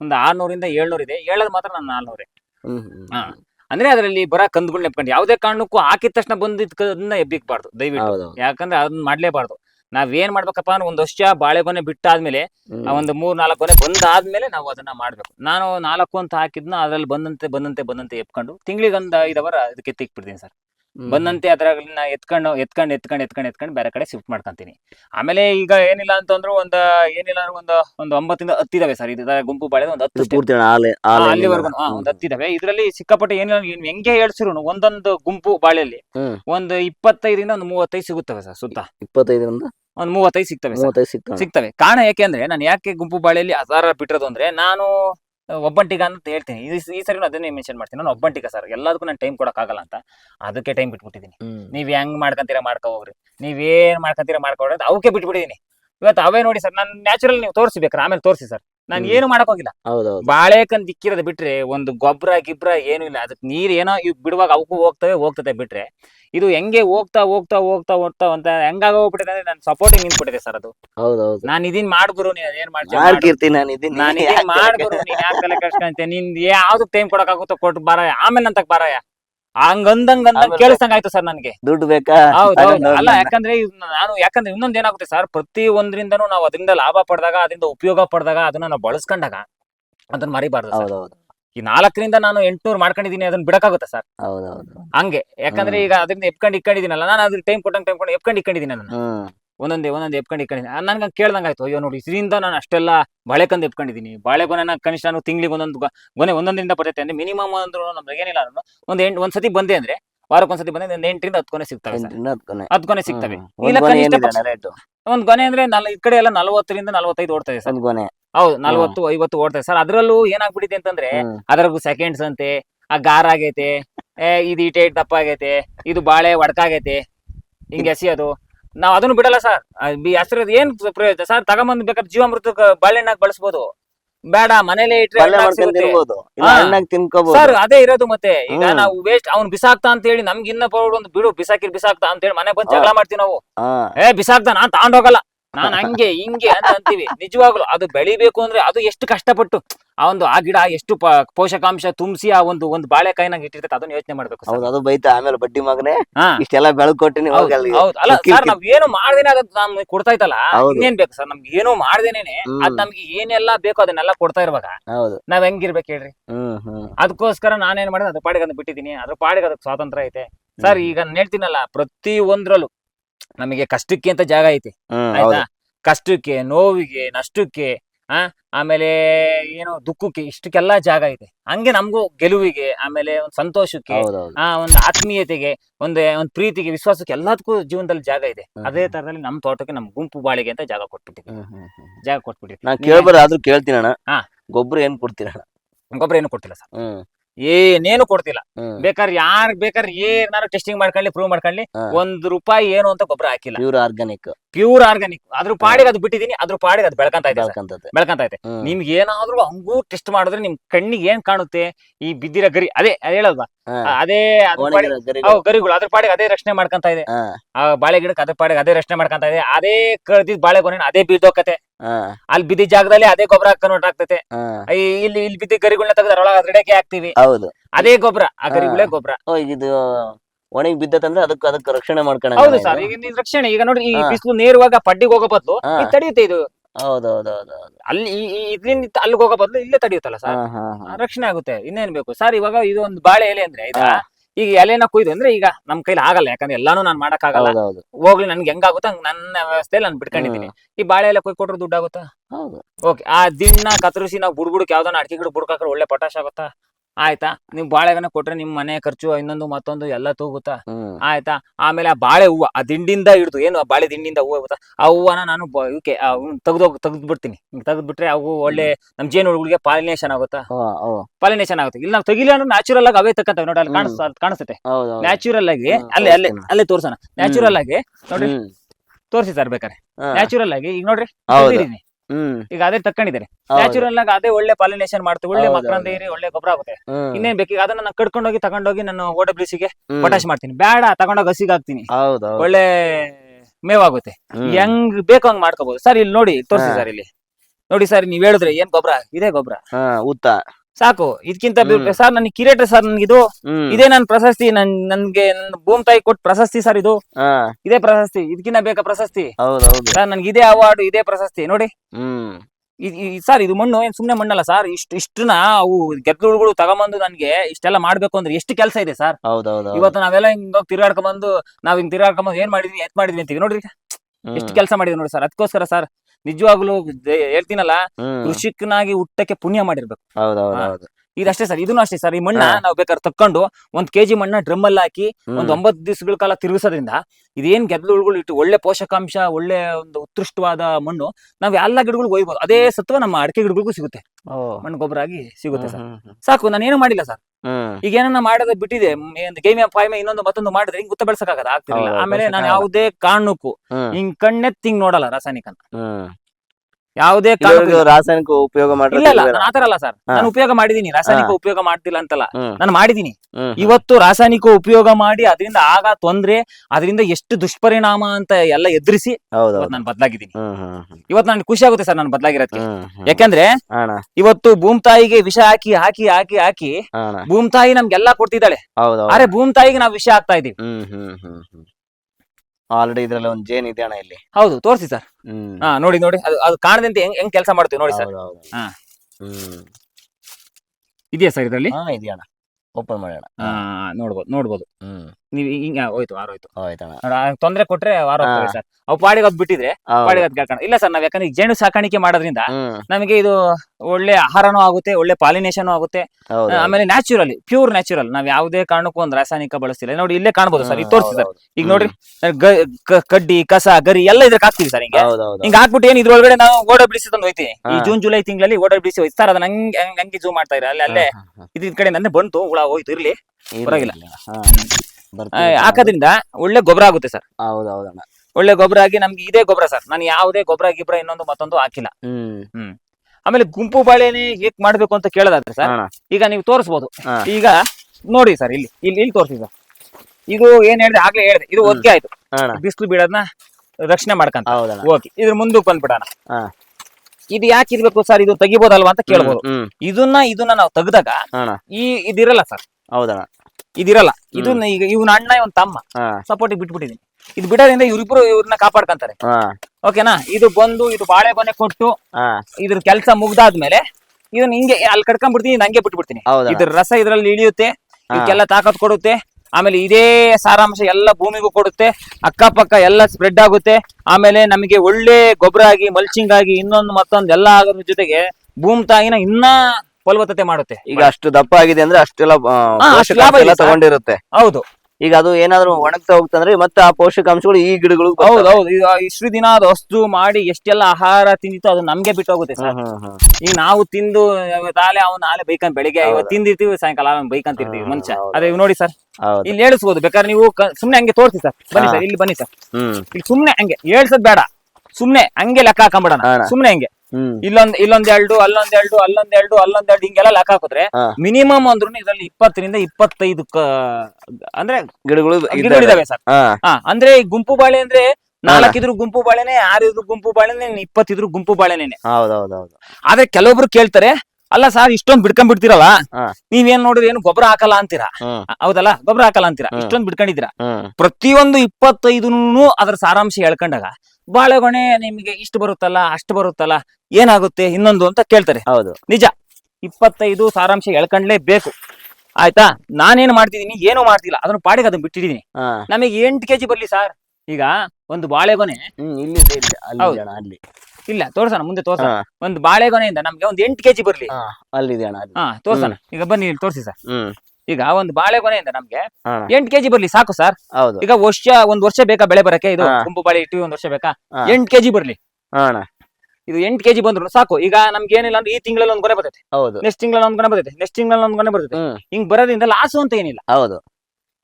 ಒಂದು ಆರ್ನೂರಿಂದ ಏಳ್ನೂರ್ ಇದೆ. ಹೇಳೋದು ಮಾತ್ರ ನಾನು ನಾಲ್ನೂರೇ. ಹ್ಮ್ ಹ್ಮ್ ಹಾ. ಅಂದ್ರೆ ಅದರಲ್ಲಿ ಬರ ಕಂದ್ಗಳು ನೆಪ್ಕೊಂಡು ಯಾವುದೇ ಕಾರಣಕ್ಕೂ ಹಾಕಿದ ತಕ್ಷಣ ಬಂದಿದ್ ಅದನ್ನ ಎಬ್ಬಿಕ್ಬಾರ್ದು ದಯವಿಟ್ಟು. ಹೌದೌದು. ಯಾಕಂದ್ರೆ ಅದನ್ನ ಮಾಡ್ಲೇಬಾರ್ದು. ನಾವೇನ್ ಮಾಡ್ಬೇಕಪ್ಪ ಅಂದ್ರೆ ಒಂದ್ ವರ್ಷ ಬಾಳೆಗೊನೆ ಬಿಟ್ಟಾದ್ಮೇಲೆ ಹ್ಮ್. ಆ ಒಂದು ಮೂರ್ ನಾಲ್ಕು ಕೊನೆ ಬಂದಾದ್ಮೇಲೆ ನಾವು ಅದನ್ನ ಮಾಡ್ಬೇಕು. ನಾನು ನಾಲ್ಕು ಅಂತ ಹಾಕಿದ್ನ ಅದ್ರಲ್ಲಿ ಬಂದಂತೆ ಬಂದಂತೆ ಬಂದಂತೆ ಎಪ್ಕೊಂಡು ತಿಂಗಳಿಗೆ ಒಂದ್ ಐದು ಅವರ್ ಅದಕ್ಕೆ ತಿಕ್ಬಿಡ್ತೀನಿ ಸರ್. ಬಂದಂತೆ ಅದ್ರಾಗ ಎತ್ಕೊಂಡು ಎತ್ಕೊಂಡು ಎತ್ಕೊಂಡು ಎತ್ಕೊಂಡು ಎತ್ಕೊಂಡು ಬೇರೆ ಕಡೆ ಶಿಫ್ಟ್ ಮಾಡ್ಕೊಂತೀನಿ. ಆಮೇಲೆ ಈಗ ಏನಿಲ್ಲ ಅಂತಂದ್ರು ಒಂದ್ ಏನಿಲ್ಲ ಅಂದ್ರೆ ಒಂದು ಒಂದು ಒಂಬತ್ತಿಂದ ಹತ್ತಿದಾವೆ ಸರ್. ಇದರ ಗುಂಪು ಬಾಳೆ ಒಂದು ಹತ್ತು ಅಲ್ಲಿವರೆಗೂ ಒಂದ್ ಹತ್ತಿದಾವೆ. ಇದ್ರಲ್ಲಿ ಸಿಕ್ಕಾಪಟ್ಟೆ ಏನಿಲ್ಲ ನೀವ್ ಹೆಂಗೆ ಹೇಳ್ಸಿರು ಒಂದೊಂದು ಗುಂಪು ಬಾಳೆಯಲ್ಲಿ ಒಂದ್ ಇಪ್ಪತ್ತೈದರಿಂದ ಒಂದು ಮೂವತ್ತೈದು ಸಿಗುತ್ತವೆ ಸರ್ ಸುತ್ತ. ಇಪ್ಪತ್ತೈದರಿಂದ ಒಂದ್ ಮೂವತ್ತೈದು ಸಿಗ್ತವೆ ಸರ್. ಮೂವತ್ತೈದು ಸಿಗ್ತಾವೆ. ಸಿಗ್ತವೆ. ಕಾರಣ ಯಾಕೆ ಅಂದ್ರೆ ನಾನು ಯಾಕೆ ಗುಂಪು ಬಾಳೆಯಲ್ಲಿ ಹಜಾರ ಬಿಟ್ಟಿರೋದು ಅಂದ್ರೆ ನಾನು ಒಬ್ಬಂಟಿಗ ಅಂತ ಹೇಳ್ತೀನಿ. ಈ ಈ ಸರಿ ಅದನ್ನೇ ಮೆನ್ಷನ್ ಮಾಡ್ತೀನಿ. ನಾನು ಒಬ್ಬಂಟಿಗ ಸರ್ ಎಲ್ಲದಕ್ಕೂ ನಾನು ಟೈಮ್ ಕೊಡಕ್ಕಾಗಲ್ಲ ಅಂತ. ಅದಕ್ಕೆ ಟೈಮ್ ಬಿಟ್ಬಿಟ್ಟಿದ್ದೀನಿ. ನೀವ್ ಹೆಂಗ್ ಮಾಡ್ಕಂತೀರಾ ಮಾಡ್ಕೊ ಹೋಗ್ರಿ. ನೀವ್ ಏನ್ ಮಾಡ್ಕೊಡ್ರಿ ಅಂತ ಅವಕ್ಕೆ ಬಿಟ್ಬಿಟ್ಟಿದ್ದೀನಿ ಇವತ್ತು ಅವೇ ನೋಡಿ ಸರ್ ನಾನು ನ್ಯಾಚುರಲ್ ನೀವು ತೋರಿಸ್ಬೇಕು. ಆಮೇಲೆ ತೋರಿಸಿ ಸರ್ ನಾನು. ಏನು ಮಾಡಕ್ ಹೋಗಿಲ್ಲ. ಹೌದೌದು. ಬಾಳೆಕಂದ್ ದಿಕ್ಕಿರೋದು ಬಿಟ್ರೆ ಒಂದು ಗೊಬ್ಬರ ಗಿಬ್ರ ಏನು ಇಲ್ಲ. ಅದಕ್ಕೆ ನೀರ್ ಏನೋ ಇವ್ ಬಿಡುವಾಗ ಅವಕ್ಕೂ ಹೋಗ್ತವೆ ಹೋಗ್ತದೆ ಬಿಟ್ರೆ. ಇದು ಹೆಂಗೆ ಹೋಗ್ತಾ ಹೋಗ್ತಾ ಹೋಗ್ತಾ ಹೋಗ್ತಾ ಅಂತ ಹೆಂಗಾಗ ಹೋಗ್ಬಿಟ್ಟಿದೆ ಅಂದ್ರೆ ನಾನು ಸಪೋರ್ಟಿಂಗ್ ನಿಂತ್ಬಿಟ್ಟಿದೆ ಸರ್ ಅದು. ಹೌದೌದು. ನಾನು ಇದನ್ ಮಾಡ್ಗುರು ನೀನ್ ಏನ್ ಮಾಡ್ತೀನಿ ನಾನು ನಾನು ಇದೀನ್ ಯಾಕ್ ಮಾಡ್ಗುರು ನೀನ್ ಯಾಕೆ ತಲೆ ಕೆಡ್ಸ್ಕೊಂತೀಯ? ನಿನ್ ಯಾವ್ದು ಟೈಮ್ ಕೊಡಕ್ಕಾಗುತ್ತೋ ಕೊಟ್ಟು ಬಾರಯ್ಯ. ಆಮೇಲೆ ನಂತಕ್ ಬಾರಯ್ಯ. ಹಂಗಂದಂಗ್ ಕೇಳಿಸ್ದಂಗ್ ಆಯ್ತು ಸರ್ ನನ್ಗೆ. ದುಡ್ಡು ಬೇಕಾ? ಅಲ್ಲ ಯಾಕಂದ್ರೆ ನಾನು ಯಾಕಂದ್ರೆ ಇನ್ನೊಂದ್ ಏನಾಗುತ್ತೆ ಸರ್ ಪ್ರತಿ ಒಂದ್ರಿಂದನೂ ನಾವು ಅದರಿಂದ ಲಾಭ ಪಡೆದಾಗ ಅದರಿಂದ ಉಪಯೋಗ ಪಡೆದಾಗ ಅದನ್ನ ನಾವು ಬಳಸ್ಕೊಂಡಾಗ ಅದನ್ನ ಮರಿಬಾರ್ದು ಈ ನಾಲ್ಕರಿಂದ ನಾನು ಎಂಟ್ನೂರು ಮಾಡ್ಕೊಂಡಿದೀನಿ ಅದನ್ನ ಬಿಡಕಾಗುತ್ತೆ ಸರ್? ಹಂಗೆ. ಯಾಕಂದ್ರೆ ಈಗ ಅದರಿಂದ ಎಪ್ಕೊಂಡು ಇಕ್ಕೊಂಡಿದೀನಲ್ಲ ನಾನು ಅದ್ರ ಟೈಮ್ ಕೊಟ್ಟಂಗ್ ಟೈಮ್ ಕೊಟ್ಟು ಎಪ್ಕೊಂಡು ಇಕ್ಕೊಂಡಿದೀನಿ ನಾನು. ಒಂದೊಂದೇ ಒಂದೊಂದು ಎಪ್ಕೊಂಡು ಇಕ್ಕೊಂಡಿದ್ದೀನಿ ನನ್ಗೆ ಕೇಳ್ದಂಗೆ ಆಯ್ತು. ಅಯ್ಯೋ ನೋಡಿ ಇದರಿಂದ ನಾನು ಅಷ್ಟೆಲ್ಲ ಬಾಳೆಕಂದು ಎಪ್ಕೊಂಡಿದ್ದೀನಿ ಬಾಳೆಗೊನೆನ ಕನಿಷ್ಠ ನಾನು ತಿಂಗಳಿಗೆ ಒಂದೊಂದು ಗೊನೆ ಒಂದೊಂದರಿಂದ ಬರುತ್ತೆ ಅಂದ್ರೆ ಮಿನಿಮಮ್ ಅಂದ್ರೂ ನಮ್ಗೆ ಏನಿಲ್ಲ ನಾನು ಒಂದ್ ಎಂಟು ಒಂದ್ ಸತಿ ಬಂದೆ ಅಂದ್ರೆ ವಾರಕ್ಕೊಂದ್ಸತಿ ಬಂದೆ ಒಂದು ಎಂಟರಿಂದ ಹತ್ತು ಕೊನೆ ಸಿಗ್ತವೆ ಹತ್ತು ಕೊನೆ ಸಿಗ್ತವೆ. ಇಲ್ಲ ಒಂದ್ ಕೊನೆ ಅಂದ್ರೆ ನಲ್ ಈ ಕಡೆ ಎಲ್ಲ ನಲವತ್ತರಿಂದ ನಲವತ್ತೈದು ಓಡ್ತದೆ ಸರ್. ಗೊನೆ. ಹೌದು ನಲವತ್ತು ಐವತ್ತು ಓಡ್ತದೆ ಸರ್. ಅದ್ರಲ್ಲೂ ಏನಾಗ್ಬಿಟ್ಟಿದೆ ಅಂತಂದ್ರೆ. ಅದ್ರಾಗೂ ಸೆಕೆಂಡ್ಸ್ ಅಂತೆ ಆ ಗಾರ ಆಗೈತೆ ಏ ಇದು ಈಟೆ ದಪ್ಪ ಆಗೈತೆ ಇದು ಬಾಳೆ ಒಡಕಾಗೈತೆ ಹಿಂಗೆ ಎಸಿಯೋದು ನಾವ್ ಅದನ್ನು ಬಿಡಲ್ಲ ಸರ್ ಹೆಸರು ಏನ್ ಪ್ರಯೋಜನ ಸರ್ ತಗೊಂಬಂದ್ ಬೇಕಾದ್ರೆ ಜೀವಾಮೃತ ಬಾಳೆಹಣ್ಣಾಗ್ ಬಳಸ್ಬೋದು. ಬೇಡ ಮನೇಲೆ ಇಟ್ರೆ ಸರ್ ಅದೇ ಇರೋದು ಮತ್ತೆ. ಈಗ. ನಾವು ವೇಸ್ಟ್ ಅವ್ನ್ ಬಿಸಾಕ್ತಾ ಅಂತ ಹೇಳಿ ನಮ್ಗೆ ಇನ್ನ ಪೌಡ್ ಒಂದು ಬಿಡು ಬಿಸಾಕಿರ್ ಬಿಸಾಕ್ತಾ ಅಂತ ಹೇಳಿ ಮನೆ ಬಂದು ಜಗಳ ಮಾಡ್ತೀವಿ ನಾವು. ಏ ಬಿಸಾಕ್ತಾ ನಾನ್ ತಗೊಂಡೋಗಲ್ಲ ನಾನ್ ಹಂಗೆ ಹಿಂಗೆ ಅಂತ ಅಂತೀವಿ. ನಿಜವಾಗ್ಲು ಅದು ಬೆಳಿಬೇಕು ಅಂದ್ರೆ ಅದು ಎಷ್ಟು ಕಷ್ಟಪಟ್ಟು ಆ ಒಂದು ಆ ಗಿಡ ಎಷ್ಟು ಪ- ಪೋಷಕಾಂಶ ತುಂಬಿಸಿ ಆ ಒಂದು ಒಂದು ಬಾಳೆಕಾಯಿನಾಗ ಇಟ್ಟಿರ್ತೈತೆ ಅದನ್ನ ಯೋಚನೆ ಮಾಡ್ಬೇಕು ಸರ್. ಹೌದು ಅದು ಬೈತಾ ಆಮೇಲೆ ಬಡ್ಡಿ ಮಗನೇ ಹಾ. ಇಷ್ಟೆಲ್ಲ ಬೆಳಗ್ ಕೊಟ್ಟಿನಿ ಹೌದು, ಹೋಗಿ ಹೌದು. ಅಲ್ಲ ಸರ್ ನಾವ್ ಏನು ಮಾಡ್ದೇನೆ ಅದ್ ನಮ್ಗೆ ಕೊಡ್ತಾ ಇತ್ತಲ್ಲ ಹೌದು. ಇನ್ನೇನ್ ಬೇಕು ಸರ್? ನಮ್ಗೆ ಏನು ಮಾಡ್ದೇನೆ ಹ್ಮ್. ಅದ್ ನಮ್ಗೆ ಏನೆಲ್ಲ ಬೇಕೋ ಅದನ್ನೆಲ್ಲ ಕೊಡ್ತಾ ಇರುವಾಗ ಹೌದು. ನಾವ್ ಹೆಂಗಿರ್ಬೇಕು ಹೇಳ್ರಿ? ಹ್ಮ್ ಹ್ಮ್. ಅದಕ್ಕೋಸ್ಕರ ನಾನೇನ್ ಮಾಡಿದೆ ಅದ್ರ ಪಾಡಿಗೆ ಅದನ್ನ ಬಿಟ್ಟಿದ್ದೀನಿ. ಅದ್ರ ಪಾಡಿಗೆ ಅದಕ್ಕೆ ಸ್ವಾತಂತ್ರ್ಯ ಐತೆ. ಸರ್ ಈಗ ನಾನು ಹೇಳ್ತೀನಲ್ಲ ಪ್ರತಿ ಒಂದ್ರಲ್ಲೂ ನಮಗೆ ಕಷ್ಟಕ್ಕೆ ಅಂತ ಜಾಗ ಐತಿ. ಹ್ಮ್ ಹೌದು. ಆಯ್ತಾ ಕಷ್ಟಕ್ಕೆ ನೋವಿಗೆ ನಷ್ಟಕ್ಕೆ ಆ? ಆಮೇಲೆ ಏನು ದುಃಖಕ್ಕೆ ಇಷ್ಟಕ್ಕೆಲ್ಲ ಜಾಗ ಇದೆ. ಹಂಗೆ ನಮಗೂ ಗೆಲುವಿಗೆ ಆಮೇಲೆ ಒಂದು ಸಂತೋಷಕ್ಕೆ ಹೌದೌದು. ಆ ಒಂದು ಆತ್ಮೀಯತೆಗೆ ಒಂದು ಒಂದು ಪ್ರೀತಿಗೆ ವಿಶ್ವಾಸಕ್ಕೆ ಎಲ್ಲದಕ್ಕೂ ಜೀವನದಲ್ಲಿ ಜಾಗ ಇದೆ. ಅದೇ ತರದಲ್ಲಿ ನಮ್ಮ ತೋಟಕ್ಕೆ ನಮ್ಮ ಗುಂಪು ಬಾಳಿಗೆ ಅಂತ ಜಾಗ ಕೊಟ್ಬಿಟ್ಟಿದ್ವಿ ಹ್ಮ್ ಹ್ಮ್ ಹ್ಮ್. ಜಾಗ ಕೊಟ್ಬಿಟ್ಟಿದ್ವಿ ನಾನು ಕೇಳ್ಬಾರ ಆದ್ರೂ ಕೇಳ್ತೀನಿ ಅಣ್ಣ. ಹಾ. ಗೊಬ್ಬರ ಏನ್ ಕೊಡ್ತೀರ ಅಣ್ಣ ಗೊಬ್ಬರ ಏನು ಕೊಟ್ಟಿಲ್ಲ ಸರ್. ಹ್ಮ್. ಏನೇನು ಕೊಡ್ತಿಲ್ಲ. ಹ್ಮ್. ಬೇಕಾದ್ರೆ ಯಾರ್ ಬೇಕಾದ್ರೆ ಏನಾರು ಟೆಸ್ಟಿಂಗ್ ಮಾಡ್ಕೊಳ್ಳಿ ಪ್ರೂವ್ ಮಾಡ್ಕೊಳ್ಳಿ. ಹಾ. ಒಂದ್ ರೂಪಾಯಿ ಏನು ಅಂತ ಗೊಬ್ಬರ ಹಾಕಿಲ್ಲ. ಪ್ಯೂರ್ ಆರ್ಗಾನಿಕ್ ಪ್ಯೂರ್ ಆರ್ಗಾನಿಕ್ ಅದ್ರ ಪಾಡಿಗೆ ಅದು ಬಿಟ್ಟಿದೀನಿ ಅದ್ರ ಪಾಡಿಗೆ ಅದು ಬೆಳ್ಕಂತ ಇದೆ. ಬೆಳ್ಕಂತತೆ ಬೆಳ್ಕಂತ ಐತೆ ಹ್ಮ್. ನಿಮ್ಗೆ ಏನಾದ್ರೂ ಹಂಗೂ ಟೆಸ್ಟ್ ಮಾಡಿದ್ರೆ ನಿಮ್ ಕಣ್ಣಿಗೆ ಏನ್ ಕಾಣುತ್ತೆ? ಈ ಬಿದ್ದಿರೋ ಗರಿ ಅದೇ ಅದ್ ಹೇಳಲ್ವಾ? ಹಾ. ಅದೇ ಅದ್ರ ಪಾಡಿಗೆ ಗರಿಗಳು. ಅವು ಗರಿಗಳು. ಅದ್ರ ಪಾಡಿಗೆ ಅದೇ ರಕ್ಷಣೆ ಮಾಡ್ಕಂತಾ ಇದೆ. ಹಾ. ಆ ಬಾಳೆ ಗಿಡಕ್ಕೆ ಅದ್ರ ಪಾಡಿಗೆ ಅದೇ ರಕ್ಷಣೆ ಮಾಡ್ಕಂತ ಇದೆ. ಅದೇ ಕಳ್ದಿದ್ ಬಾಳೆ ಗೊನೆ ಅದೇ ಬಿದ್ದೋಕತೆ ಹಾ. ಅಲ್ಲಿ ಬಿದ್ದಿದ್ದ ಜಾಗದಲ್ಲಿ ಅದೇ ಗೊಬ್ಬರ ಕನ್ವರ್ಟ್ ಆಗ್ತೈತೆ. ಹಾ. ಇಲ್ಲಿ ಇಲ್ಲಿ ಬಿದ್ದ ಗರಿಗಳನ್ನ ತೆಗೆದ್ರೆ ಒಳಗೆ ಅದ್ರಡಕ್ಕೆ ಹಾಕ್ತಿವಿ. ಹೌದು. ಅದೇ ಗೊಬ್ಬರ. ಆ ಗರಿಗಳೇ ಗೊಬ್ಬರ. ಓ ಇದು ಒಣಗಿ ಬಿದ್ದತಂದ್ರೆ ಅದಕ್ಕೆ ಅದಕ್ಕೆ ರಕ್ಷಣೆ ಹೌದು ಸರ್ ಈಗ ನಿನ್ ರಕ್ಷಣೆ ಈಗ ನೋಡಿ ಈ ಹಾ. ಬಿಸಿಲು ನೇರವಾಗಿ ಆ ಪಡ್ಡಿಗೆ ಹೋಗೋ ಬದಲು ಹಾ. ಇದು ತಡೆಯುತ್ತೆ ಇದು. ಹೌದು ಹೌದು ಹೌದು ಹೌದು ಅಲ್ಲಿ ಈ- ಈ- ಇದ್ರಿಂದ ಅಲ್ಲಿಗೆ ಹೋಗೋ ಬದಲು ಇಲ್ಲೇ ತಡೆಯುತ್ತಲ್ಲ ಸರ್? ಹಾ ರಕ್ಷಣೆ ಆಗುತ್ತೆ ಇನ್ನೇನ್ ಬೇಕು? ಸರ್ ಇವಾಗ ಇದು ಒಂದು ಬಾಳೆ ಎಲೆ ಅಂದ್ರೆ ಹಾ. ಈಗ ಎಲೆನ ಕೊಯ್ದು ಅಂದ್ರೆ ಈಗ ನಮ್ ಕೈಲಿ ಆಗಲ್ಲ ಯಾಕಂದ್ರೆ ಎಲ್ಲಾನು ನಾನು ಮಾಡಕ್ ಆಗಲ್ಲ ಹೌದು ಹೌದು ಹೋಗ್ಲಿ ನನ್ಗೆ ಹೆಂಗಾಗುತ್ತೋ ಹಂಗ್ ನನ್ನ ವ್ಯವಸ್ಥೆಯಲ್ಲಿ ನಾನು ಬಿಟ್ಕೊಂಡಿದ್ದೀನಿ. ಈ ಬಾಳೆ ಎಲೆ ಕೊಯ್ ಕೊಟ್ರೆ ದುಡ್ಡು ಆಗುತ್ತಾ? ಹೌದು. ಓಕೆ ಆ ದಿನ ಕತ್ತರಿಸಿ ನಾವು ಬುಡ್ಬುಡಕ್ ಯಾವ್ದಾನ ಅಡಿಕೆ ಗಿಡ ಬುಡ್ಕಾಕ್ರೆ ಒಳ್ಳೆ ಪಟಾಶ್ ಆಗುತ್ತಾ? ಆಯ್ತಾ? ನೀವು ಬಾಳೆಗನ ಕೊಟ್ರೆ ನಿಮ್ ಮನೆ ಖರ್ಚು ಇನ್ನೊಂದು ಮತ್ತೊಂದು ಎಲ್ಲ ತೂಗುತ್ತಾ? ಆಯ್ತಾ? ಆಮೇಲೆ ಆ ಬಾಳೆ ಹೂವು ಆ ದಿಂಡಿಂದ ಹಿಡಿದು ಏನು ಆ ಬಾಳೆ ದಿಂಡಿಂದ ಹೂವು ಗೊತ್ತಾ? ಆ ಹೂವನ ನಾನು ಇವಕ್ಕೆ ತೆಗ್ದು ತೆಗ್ದು ಬಿಡ್ತೀನಿ. ತೆಗ್ದು ಬಿಟ್ರೆ ಅವು ಒಳ್ಳೆ ನಮ್ ಜೇನುಹುಳುಗಳಿಗೆ ಪಾಲಿನೇಷನ್ ಆಗುತ್ತಾ? ಪಾಲಿನೇಷನ್ ಆಗುತ್ತೆ. ಇಲ್ಲಿ ನಾವು ತೆಗಿಲಿ ಅಂದ್ರೆ ನ್ಯಾಚುರಲ್ ಆಗಿ ಅವೇ ತಕ್ಕಂತ ನೋಡಿ ಅಲ್ಲಿ ಹ್ಮ್. ಕಾಣಿಸ್ತಾ ಕಾಣಿಸುತ್ತೆ ನ್ಯಾಚುರಲ್ ಆಗಿ ಅಲ್ಲಿ ಅಲ್ಲೇ ಅಲ್ಲೇ ತೋರಿಸೋಣ. ನ್ಯಾಚುರಲ್ ಆಗಿ ನೋಡ್ರಿ. ತೋರಿಸಿ ಸರ್ ಬೇಕಾರೆ. ನ್ಯಾಚುರಲ್ ಆಗಿ ಈಗ ನೋಡ್ರಿ. ಹ್ಮ್. ಈಗ ಅದೇ ತಕ್ಕೊಂಡಿದ್ದಾರೆ ಹೌದು. ನ್ಯಾಚುರಲ್ ಆಗಿ ಅದೇ ಒಳ್ಳೆ ಪಾಲಿನೇಷನ್ ಮಾಡ್ತೀವಿ ಒಳ್ಳೆ ಹೌದು, ಇರಿ ಹೌದು. ಏರಿ ಒಳ್ಳೆ ಗೊಬ್ಬರ ಆಗುತ್ತೆ. ಹ್ಮ್. ಇನ್ನೇನ್ ಬೇಕು ಈಗ ಅದನ್ನ ನಾನು ಕಡ್ಕೊಂಡೋಗಿ ತಗೊಂಡೋಗಿ ನಾನು ಓ ಡಬ್ಲ್ಯೂ ಗೆ ಹ್ಮ್. ಪಟಾಶ್ ಮಾಡ್ತೀನಿ. ಬೇಡ ತಗೊಂಡೋಗಿ ಹಸಿಗೆ ಹಾಕ್ತೀನಿ. ಹೌದು ಹೌದು. ಒಳ್ಳೆ ಮೇವಾಗುತ್ತೆ. ಹ್ಮ್. ಹೆಂಗ್ ಬೇಕು ಹಂಗ್ ಮಾಡ್ಕೋಬಹುದು ಸರ್ ಇಲ್ಲಿ ನೋಡಿ ತೋರಿಸಿ ಹಾ. ಸರ್ ಇಲ್ಲಿ. ನೋಡಿ ಸರ್ ನೀವ್ ಹೇಳಿದ್ರೆ ಏನ್ ಗೊಬ್ಬರ? ಇದೇ ಗೊಬ್ಬರ. ಹಾ ಉತ್ತ. ಸಾಕು. ಇದಕ್ಕಿಂತ. ಸರ್ ನನಗೆ ಕಿರೇಟ ಸರ್ ನನ್ಗಿದು. ಹ್ಮ್. ಇದೇ ನನ್ ಪ್ರಶಸ್ತಿ ನನ್ ನನ್ಗೆ ನನ್ ಭೂಮ್ ತಾಯಿ ಕೊಟ್ಟ ಪ್ರಶಸ್ತಿ ಸರ್ ಇದು. ಹಾ. ಇದೇ ಪ್ರಶಸ್ತಿ. ಇದಕ್ಕಿಂತ ಬೇಕಾ ಪ್ರಶಸ್ತಿ? ಸರ್ ನನ್ಗೆ ಇದೇ ಅವಾರ್ಡ್ ಇದೇ ಪ್ರಶಸ್ತಿ. ನೋಡಿ. ಹ್ಮ್. ಸರ್ ಇದು ಮಣ್ಣು ಏನ್ ಸುಮ್ನೆ ಮಣ್ಣಲ್ಲ ಸರ್? ಇಷ್ಟು ಇಷ್ಟನ್ನ ಅವು ಗೆದ್ದಲುಗಳು ತಗೊಂಬಂದು ನನ್ಗೆ ಇಷ್ಟೆಲ್ಲ ಮಾಡ್ಬೇಕು ಅಂದ್ರೆ ಎಷ್ಟು ಕೆಲಸ ಇದೆ ಸರ್? ಹೌದು ಹೌದು ಹೌದು. ಇವತ್ತು ನಾವೆಲ್ಲ ಹಿಂಗ್ ಹೋಗಿ ತಿರ್ಗಾಡ್ಕೊಂಡ್ ಬಂದು ನಾವ್ ಹಿಂಗ್ ತಿರ್ಗಾಡ್ಕೊಂಡ್ ಬಂದು ಏನ್ ಮಾಡಿದ್ವಿ ಎತ್ ಮಾಡಿದ್ವಿ ಅಂತೀವಿ. ನೋಡ್ರಿ ಹ್ಮ್. ಎಷ್ಟು ಕೆಲಸ ಮಾಡಿದ್ವಿ ನೋಡಿ ಸರ್. ಅದಕ್ಕೋಸ್ಕರ ಸರ್ ನಿಜವಾಗ್ಲೂ ದೇ- ಹೇಳ್ತೀನಲ್ಲ ಹ್ಮ್. ಕೃಷಿಕನಾಗಿ ಹುಟ್ಟಕ್ಕೆ ಪುಣ್ಯ ಮಾಡಿರ್ಬೇಕು. ಹೌದು ಹೌದು ಹೌದು ಇದಷ್ಟೇ ಸರ್ ಇದನ್ನು ಅಷ್ಟೇ ಸರ್ ಈ ಮಣ್ಣ ಹಾ. ನಾವು ಬೇಕಾದ್ರೆ ತಕ್ಕೊಂಡು ಒಂದ್ ಕೆಜಿ ಮಣ್ಣ ಡ್ರಮ್ ಅಲ್ಲಿ ಹಾಕಿ ಹ್ಮ್. ಒಂದ್ ಒಂಬತ್ತು ದಿವಸಗಳ ಕಾಲ ತಿರುಗಿಸೋದ್ರಿಂದ ಇದೇನ್ ಗೆದ್ದಲುಗಳು ಇಟ್ಟು ಒಳ್ಳೆ ಪೋಷಕಾಂಶ ಒಳ್ಳೆ ಒಂದು ಉತ್ಕೃಷ್ಟವಾದ ಮಣ್ಣು ನಾವ್ ಎಲ್ಲ ಗಿಡಗಳಿಗೂ ಒಯ್ಬೋದು. ಅದೇ ಸತ್ವ ನಮ್ಮ ಅಡಿಕೆ ಗಿಡಗಳಿಗೂ ಸಿಗುತ್ತೆ. ಓ. ಮಣ್ಣು ಗೊಬ್ಬರ ಆಗಿ ಸಿಗುತ್ತೆ ಸರ್. ಹ್ಮ್ ಹ್ಮ್. ಸಾಕು ನಾನು ಏನು ಮಾಡಿಲ್ಲ ಸರ್. ಹ್ಮ್. ಈಗ ಏನನ್ನ ಮಾಡೋದು ಬಿಟ್ಟಿದೆ ಗೇಮ್ ಫೈಮೆ ಇನ್ನೊಂದು ಮತ್ತೊಂದು ಮಾಡಿದ್ರೆ ಹಿಂಗ್ ಗೊತ್ತ ಬೆಳ್ಸಕ್ಕಾಗದ ಆಗ್ತಿಲ್ಲ ಹೌದು, ಆಮೇಲೆ ನಾನು ಬೆಳ್ಸಕ್ಕಾಗಲ್ಲ. ಯಾವುದೇ ಕಾರಣಕ್ಕೂ ಹ್ಮ್. ಹಿಂಗ್ ನೋಡಲ್ಲ ರಾಸಾಯನಿಕ ಹ್ಮ್. ಯಾವುದೇ ರಾಸಾಯನಿಕ ಉಪಯೋಗ ಇಲ್ಲ ಮಾಡಿದ್ರೆ ಇಲ್ಲ ನಾನು ಆತರ ಅಲ್ಲ ಸರ್. ನಾನು ಉಪಯೋಗ ಮಾಡಿದೀನಿ. ರಾಸಾಯನಿಕ ಹಾ. ಉಪಯೋಗ ಮಾಡ್ತಿಲ್ಲ ಅಂತಲ್ಲ. ಹ್ಮ್. ನಾನು ಮಾಡಿದೀನಿ. ಇವತ್ತು ರಾಸಾಯನಿಕ ಉಪಯೋಗ ಮಾಡಿ ಅದರಿಂದ ಆಗ ತೊಂದ್ರೆ ಅದರಿಂದ ಎಷ್ಟು ದುಷ್ಪರಿಣಾಮ ಅಂತ ಎಲ್ಲ ಎದುರಿಸಿ ನಾನು ಬದಲಾಗಿದ್ದೀನಿ. ಹ್ಮ್ ಹ್ಮ್ ಹ್ಮ್. ಇವತ್ತು ನನಗೆ ಖುಷಿ ಆಗುತ್ತೆ ಸರ್ ನಾನು ಬದಲಾಗಿರೋದಕ್ಕೆ ಹ್ಮ್ ಹ್ಮ್. ಯಾಕಂದ್ರೆ ಅಣ್ಣ. ಇವತ್ತು ಭೂಮ್ ತಾಯಿಗೆ ವಿಷ ಹಾಕಿ ಹಾಕಿ ಹಾಕಿ ಹಾಕಿ ಅಣ್ಣ. ಭೂಮ್ ತಾಯಿ ನಮ್ಗೆಲ್ಲಾ ಕೊಡ್ತಿದ್ದಾಳೆ. ಅರೆ ಆದ್ರೆ ಭೂಮ್ ತಾಯಿಗೆ ನಾವು ವಿಷ ಹಾಕ್ತಾ ಇದೀವಿ ಹ್ಮ್ ಹ್ಮ್ ಹ್ಮ್ ಹ್ಮ್. ಆಲ್ರೆಡಿ ಇದ್ರಲ್ಲಿ ಒಂದು ಜೇನ್ ಇದೆ ಅಣ್ಣ ಇಲ್ಲಿ. ಹೌದು ತೋರಿಸಿ ಸರ್ ಹ್ಮ್. ಹಾ ನೋಡಿ ನೋಡಿ ಅದು ಅದು ಕಾಣದಂತೆ ಹೆಂಗ್ ಹೆಂಗ್ ಕೆಲಸ ಮಾಡ್ತೀವಿ ನೋಡಿ ಸರ್ ಹೌದು ಹೌದು ಹಾ. ಹ್ಮ್. ಇದೆಯಾ ಸರ್ ಇದರಲ್ಲಿ? ಹಾ ಇದೆಯಣ್ಣ ಓಪನ್ ಮಾಡೋಣ ನೋಡ್ಬೋದು ನೋಡ್ಬೋದು. ಹ್ಮ್. ನೀವು ಹಿಂಗ ಹೋಯ್ತು ವಾರ ಹೋಯ್ತು. ತೊಂದರೆ ತೊಂದ್ರೆ ಕೊಟ್ರೆ ವಾರ ಹೋಗ್ತದೆ. ಸರ್. ಅವು ಪಾಡಿಗೆ ಅದ್ ಬಿಟ್ಟಿದ್ರೆ ಹೌದು. ಪಾಡಿಗೆ ಅದ್ ಕೇಳ್ಕೊಂಡು ಇಲ್ಲ ಸರ್ ನಾವ್ ಯಾಕಂದ್ರೆ ಈ ಜೇನು ಸಾಕಾಣಿಕೆ ಮಾಡೋದ್ರಿಂದ ಹ್ಮ್. ನಮಗೆ ಇದು ಒಳ್ಳೆ ಆಹಾರನೂ ಆಗುತ್ತೆ ಒಳ್ಳೆ ಪಾಲಿನೇಷನ್ ಆಗುತ್ತೆ. ಹೌದು. ಆಮೇಲೆ ನ್ಯಾಚುರಲಿ ಪ್ಯೂರ್ ನ್ಯಾಚುರಲ್ ನಾವ್ ಯಾವುದೇ ಕಾರಣಕ್ಕೂ ಒಂದ್ ರಾಸಾಯನಿಕ ಬಳಸ್ತಿಲ್ಲ. ನೋಡಿ ಇಲ್ಲೇ ಕಾಣ್ಬೋದು ಸರ್ ಈಗ ತೋರಿಸಿ ಸರ್. ಈಗ ನೋಡ್ರಿ ಗ- ಕ- ಕಡ್ಡಿ ಕಸ ಗರಿ ಎಲ್ಲ ಇದ್ರ ಹಾಕ್ತಿವಿ ಸರ್ ಹಿಂಗೆ. ಹಿಂಗ್ ಹಾಕ್ಬಿಟ್ಟು ಏನ್ ಇದ್ರೊಳಗಡೆ ನಾವು ಓಡ ಬಿಡಿಸಿ ತಂದು ಹೋಯ್ತೀವಿ. ಈ ಹಾ. ಜೂನ್ ಜುಲೈ ತಿಂಗಳಲ್ಲಿ ಓಡ ಬಿಡಿಸಿ ಹೋಯ್ತು ಸರ್ ಅದನ್ನ ಹಂಗೆ ಹಂಗೆ ಹಂಗೆ ಜೂಮ್ ಮಾಡ್ತಾ ಇದ್ರೆ ಅಲ್ಲಿ ಅಲ್ಲೇ ಇದ್ ಕಡೆ ಅಂದ್ರೆ ಬಂತು ಹುಳ ಹೋಯ್ತು ಇರ್ಲಿ. ಪರವಾಗಿಲ್ಲ. ಹಾಕೋದ್ರಿಂದ ಒಳ್ಳೆ ಗೊಬ್ಬರ ಆಗುತ್ತೆ ಸರ್. ಹೌದು ಹೌದಣ್ಣ ಒಳ್ಳೆ ಗೊಬ್ಬರ ಆಗಿ ನಮ್ಗೆ ಇದೇ ಗೊಬ್ಬರ ಸರ್. ನಾನು ಯಾವುದೇ ಗೊಬ್ಬರ ಗಿಬ್ಬರ ಇನ್ನೊಂದು ಮತ್ತೊಂದು ಹಾಕಿಲ್ಲ. ಹ್ಮ್. ಆಮೇಲೆ ಗುಂಪು ಬಾಳೆನೆ ಹೇಗ್ ಮಾಡ್ಬೇಕು ಅಂತ ಕೇಳೋದಾದ್ರೆ ಸರ್ ಈಗ ನೀವು ತೋರಿಸಬಹುದು ಈಗ ನೋಡಿ ಸರ್ ಇಲ್ಲಿ ಇಲ್ಲಿ ಇಲ್ಲಿ ತೋರಿಸಿ ಸರ್. ಇದು ಏನ್ ಹೇಳಿದೆ ಆಗ್ಲೇ ಹೇಳಿದೆ. ಇದು ಒದ್ಗೆ ಆಯ್ತು. ಬಿಸಿಲು ಬೀಳೋದನ್ನ ರಕ್ಷಣೆ ಮಾಡ್ಕಂತ. ಓಕೆ ಇದ್ರ ಮುಂದಕ್ಕೆ ಬಂದ್ಬಿಡೋಣ. ಇದು ಯಾಕೆ ಇರ್ಬೇಕು ಸರ್ ಇದು ತೆಗಿಬೋದಲ್ವಾ ಅಂತ ಕೇಳ್ಬೋದು. ಇದನ್ನ ಇದನ್ನ ನಾವು ತೆಗ್ದಾಗ ಈ ಇದಿರಲ್ಲ ಸರ್. ಹೌದಣ್ಣ ಇದಿರಲ್ಲ. ಇದನ್ನ ಈಗ ಇವನ ಅಣ್ಣ ಇವನ್ ತಮ್ಮ ಸಪೋರ್ಟಿಗೆ ಬಿಟ್ಬಿಟ್ಟಿದೀನಿ. ಇದು ಬಿಡೋದ್ರಿಂದ ಇವ್ರಿಬ್ರು ಇವ್ರನ್ನ ಕಾಪಾಡ್ಕಂತಾರೆ. ಓಕೆನಾ? ಇದು ಬಂದು ಇದು ಬಾಳೆ ಬನೆ ಕೊಟ್ಟು ಇದ್ರ ಕೆಲಸ ಮುಗ್ದಾದ್ಮೇಲೆ ಇದನ್ನ ಹಿಂಗೆ ಅಲ್ಲಿ ಕಡ್ಕೊಂಡ್ಬಿಡ್ತೀನಿ ಬಿಡ್ತೀನಿ ಹಂಗೆ ಬಿಟ್ಬಿಡ್ತೀನಿ ಇದ್ರ ರಸ ಇದ್ರಲ್ಲಿ ಇಳಿಯುತ್ತೆ. ಇದಕ್ಕೆಲ್ಲ ತಾಕತ್ ಕೊಡುತ್ತೆ ಆಮೇಲೆ ಇದೇ ಸಾರಾಂಶ ಎಲ್ಲ ಭೂಮಿಗೂ ಕೊಡುತ್ತೆ ಅಕ್ಕಪಕ್ಕ ಎಲ್ಲ ಸ್ಪ್ರೆಡ್ ಆಗುತ್ತೆ ಆಮೇಲೆ ನಮಗೆ ಒಳ್ಳೆ ಗೊಬ್ಬರ ಆಗಿ ಮಲ್ಚಿಂಗ್ ಆಗಿ ಇನ್ನೊಂದು ಮತ್ತೊಂದು ಎಲ್ಲ ಆಗೋದ್ರ ಜೊತೆಗೆ ಭೂಮಿ ತಾಯಿನ ಇನ್ನ ಫಲವತ್ತತೆ ಮಾಡುತ್ತೆ. ಈಗ ಅಷ್ಟು ದಪ್ಪ ಆಗಿದೆ ಅಂದ್ರೆ ಅಷ್ಟೆಲ್ಲ ಲಾಭ ಇದೆ. ಸರ್. ತಗೊಂಡಿರುತ್ತೆ. ಹೌದು. ಈಗ ಅದು ಏನಾದ್ರು ಒಣಗ್ತಾ ಹೋಗ್ತಂದ್ರೆ ಮತ್ತೆ ಆ ಪೋಷಕಾಂಶಗಳು ಈ ಗಿಡಗಳು ಹೌದು ಹೌದು. ಇದು ಇಷ್ಟು ದಿನ ಅದು ಅಷ್ಟು ಮಾಡಿ ಎಷ್ಟೆಲ್ಲ ಆಹಾರ ತಿಂದಿತ್ತು ಅದು ನಮ್ಗೆ ಬಿಟ್ಟು ಹೋಗುತ್ತೆ ಸರ್. ಈಗ ನಾವು ತಿಂದು ತಾಲೆ ಅವ್ನು ನಾಳೆ ಬೈಕಂತ ಬೆಳಿಗ್ಗೆ. ಇವತ್ತು ತಿಂದಿರ್ತೀವಿ ಸಾಯಂಕಾಲ ಅವ್ನು ಬೈಕಂತಿರ್ತೀವಿ ಇರ್ತೀವಿ ಮನುಷ್ಯ. ಹೌದು. ಅದೇ ನೋಡಿ ಸರ್. ಹೌದು. ಇಲ್ಲಿ ಹೇಳಿಸ್ಬೋದು. ಬೇಕಾದ್ರೆ ನೀವು ಕ- ಸುಮ್ನೆ ಹಂಗೆ ತೋರಿಸಿ ಸರ್. ಬನ್ನಿ ಹಾ. ಸರ್ ಇಲ್ಲಿ ಬನ್ನಿ ಸರ್. ಹ್ಮ್. ಇಲ್ಲಿ ಸುಮ್ನೆ ಹಂಗೆ ಹೇಳ್ಸದ್ ಬೇಡ. ಸುಮ್ನೆ ಹಂಗೆ ಲೆಕ್ಕ ಹಾಕೊಂಬಿಡೋಣ. ಬಿಡೋಣ ಸುಮ್ನೆ ಹಂಗೆ. ಇಲ್ಲೊಂದ್ ಇಲ್ಲೊಂದ್ ಎರಡು ಅಲ್ಲೊಂದ್ ಎರಡು ಅಲ್ಲೊಂದ್ ಎರಡು ಅಲ್ಲೊಂದ್ ಎರಡು ಹಿಂಗೆಲ್ಲ ಲೆಕ್ಕ ಹಾಕಿದ್ರೆ. ಮಿನಿಮಮ್ ಅಂದ್ರೂ ಇದ್ರಲ್ಲಿ ಇಪ್ಪತ್ತರಿಂದ ಇಪ್ಪತ್ತೈದು ಅಂದ್ರೆ ಗಿಡಗಳು ಗಿಡಗಳಿದಾವೆ ಸರ್. ಅಂದ್ರೆ ಈ ಗುಂಪು ಬಾಳೆ ಅಂದ್ರೆ ನಾಲ್ಕಿದ್ರು ಗುಂಪು ಬಾಳೆನೆ ಆರಿದ್ರು ಗುಂಪು ಬಾಳೆನೆ ಇಪ್ಪತ್ತಿದ್ರು ಗುಂಪು ಬಾಳೆನೆ ಹೌದೌದೌದು. ಆದ್ರೆ ಕೆಲವೊಬ್ರು ಕೇಳ್ತಾರೆ ಅಲ್ಲ ಸರ್ ಇಷ್ಟೊಂದ್ ಬಿಡ್ಕೊಂಡ್ ಬಿಡ್ತೀರಲ್ಲ. ನೀವೇನ್ ನೋಡಿದ್ರೆ ಏನು ಗೊಬ್ಬರ ಹಾಕಲ್ಲ ಅಂತೀರಾ? ಹೌದಲ್ಲ ಗೊಬ್ಬರ ಹಾಕಲ್ಲ ಅಂತೀರಾ? ಇಷ್ಟೊಂದು ಬಿಡ್ಕೊಂಡಿದ್ದೀರಾ ಪ್ರತಿಯೊಂದು ಇಪ್ಪತ್ತೈದನು ಅದ್ರ ಸಾರಾಂಶ ಹೇಳ್ಕೊಂಡಾಗ ಬಾಳೆಗೊನೆ ನಿಮಗೆ ಇಷ್ಟು ಬರುತ್ತಲ್ಲ ಅಷ್ಟು ಬರುತ್ತಲ್ಲ ಏನಾಗುತ್ತೆ? ಇನ್ನೊಂದು ಅಂತ ಕೇಳ್ತಾರೆ. ಹೌದು. ನಿಜ. ಇಪ್ಪತ್ತೈದು ಸಾರಾಂಶ ಹೇಳ್ಕೊಂಡ್ಲೇಬೇಕು ಆಯ್ತಾ? ನಾನೇನು ಮಾಡ್ತಿದ್ದೀನಿ? ಏನು ಮಾಡ್ತಿಲ್ಲ. ಅದನ್ನ ಪಾಡಿಗೆ ಅದನ್ನ ಬಿಟ್ಟಿದ್ದೀನಿ. ನಮಗೆ ಎಂಟು ಕೆಜಿ ಬರ್ಲಿ ಸರ್. ಈಗ ಒಂದು ಬಾಳೆಗೊನೆ. ಹ್ಮ್ ಇಲ್ಲಿ ಇಲ್ಲ. ತೋರ್ಸೋಣ ಮುಂದೆ ತೋರ್ಸೋಣ. ಹಾ. ಒಂದು ಬಾಳೆಗೊನೆಯಿಂದ ನಮ್ಗೆ ಒಂದು ಎಂಟು ಕೆಜಿ ಬರ್ಲಿ. ಅಲ್ಲಿ. ಹಾ ತೋರ್ಸೋಣ. ಈಗ ಬನ್ನಿ ತೋರಿಸಿ ಸರ್. ಹ್ಮ್. ಈಗ ಒಂದು ಬಾಳೆಗೊನೆಯಿಂದ ನಮ್ಗೆ ಎಂಟ್ ಎಂಟು ಕೆಜಿ ಬರ್ಲಿ ಸಾಕು ಸರ್ ಹೌದು. ಈಗ ವರ್ಷ ಒಂದ್ ವರ್ಷ ಬೇಕಾ ಬೆಳೆ ಬರಕ್ಕೆ ಇದು ಕುಂಬು ಗುಂಪು ಬಾಳೆ ಇಟ್ಟು ಒಂದ್ ವರ್ಷ ಬೇಕಾ? ಎಂಟ್ ಎಂಟು ಕೆಜಿ ಬರ್ಲಿ. ಹಾ ಅಣ್ಣ ಇದು ಎಂಟ್ ಕೆಜಿ ಬಂದ್ರು ಸಾಕು. ಈಗ ನಮ್ಗೆ ಏನಿಲ್ಲ ಅಂದ್ರೆ ಈ ತಿಂಗಳಲ್ಲಿ ಒಂದ್ ಗೊನೆ ಬರ್ತೈತೆ. ಹೌದು. ನೆಕ್ಸ್ಟ್ ತಿಂಗಳಲ್ಲಿ ಒಂದ್ ಗೊನೆ ಬರ್ತೈತೆ. ನೆಕ್ಸ್ಟ್ ತಿಂಗಳಲ್ಲಿ ಒಂದ್ ಗೊನೆ ಬರ್ತೈತೆ. ಹ್ಮ್. ಹಿಂಗ್ ಬರೋದ್ರಿಂದ ಲಾಸು ಅಂತ ಏನಿಲ್ಲ. ಹೌದು.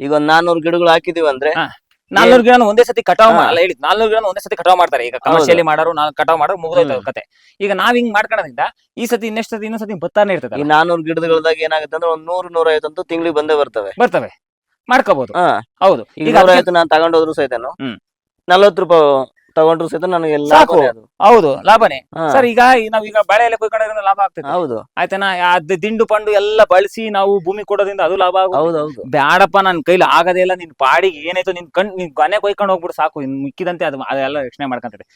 ಈಗ ಒಂದ್ ನಾನೂರು ಗಿಡಗಳು ಹಾಕಿದೀವಿ ಅಂದ್ರೆ ಹಾ. ನಾಲ್ನೂರು ಗಿಡ ಒಂದೇ ಸತಿ ಕಟಾವ್ ಮಾಡಲ್ಲ ಅಲ್ಲ ಹೇಳಿ ನಾಲ್ನೂರು ಗಿಡ ಒಂದೇ ಸತಿ ಕಟಾವ್ ಮಾಡ್ತಾರೆ. ಈಗ ಕಮರ್ಷಿಯಲಿ ಮಾಡೋರು ನಾಲ್ಕು ಕಟಾವ್ ಮಾಡೋರು ಮುಗಿದೋಯ್ತು. ಕತೆ ಈಗ ನಾವ್ ಹಿಂಗ್ ಮಾಡ್ಕೊಳ್ಳೋದ್ರಿಂದ ಈ ಸತಿ ಇನ್ನೆಷ್ಟು ಸತಿ ಇನ್ನೊಂದ್ ಸತಿ ಬತ್ತಾನೆ ಈ ನಾನೂರು ಗಿಡಗಳದಾಗ ಏನಾಗುತ್ತೆ ಅಂದ್ರೆ ಒಂದ್ ನೂರು ನೂರೈವತ್ತಂತೂ ತಿಂಗಳಿಗೆ ಬಂದೇ ಬರ್ತವೆ. ಬರ್ತವೆ. ಮಾಡ್ಕೋಬಹುದು ಹೌದು. ಈಗ ಈಗ ಅದಕ್ಕೆ- ನೂರೈವತ್ತು ನಾನು ತಗೊಂಡೋದ್ರು ಸಹಿತನು ಹ್ಮ್. ನಲ್ವತ್ತು ರೂಪಾಯಿ ತಗೊಂಡ್ರು ಸಹಿತ ನನಗೆ ಎಲ್ಲ ಸಾಕು. ಅದು. ಹೌದು ಲಾಭನೇ. ಹಾ, ಸರ್ ಈಗ ಈ ನಾವ್ ಈಗ ಬಾಳೆ ಎಲೆ ಕೊಯ್ಕೊಂಡ್ರೆ ಲಾಭ ಆಗ್ತದೆ. ಹೌದು. ಆಯ್ತಾ ಅದ್ ದಿಂಡು ಪಂಡು ಎಲ್ಲ ಬಳಸಿ ನಾವು ಭೂಮಿ ಕೊಡೋದ್ರಿಂದ ಅದು ಲಾಭ ಆಗುತ್ತೆ. ಹೌದು ಹೌದು. ಬ್ಯಾಡಪ್ಪ ನನ್ ಕೈಲಿ ಆಗದೇ ಇಲ್ಲ ನಿನ್ ಪಾಡಿಗೆ ಏನಾಯ್ತು ನಿನ್ ಕಣ್ ನಿನ್ ಗೊನೆ ಕೊಯ್ಕೊಂಡು ಹೋಗ್ಬಿಡು ಸಾಕು. ಇನ್ ಮಿಕ್ಕಿದಂತೆ ಅದು ಅದೆಲ್ಲ ರಕ್ಷಣೆ ಮಾಡ್ಕೊಂತಾರೆ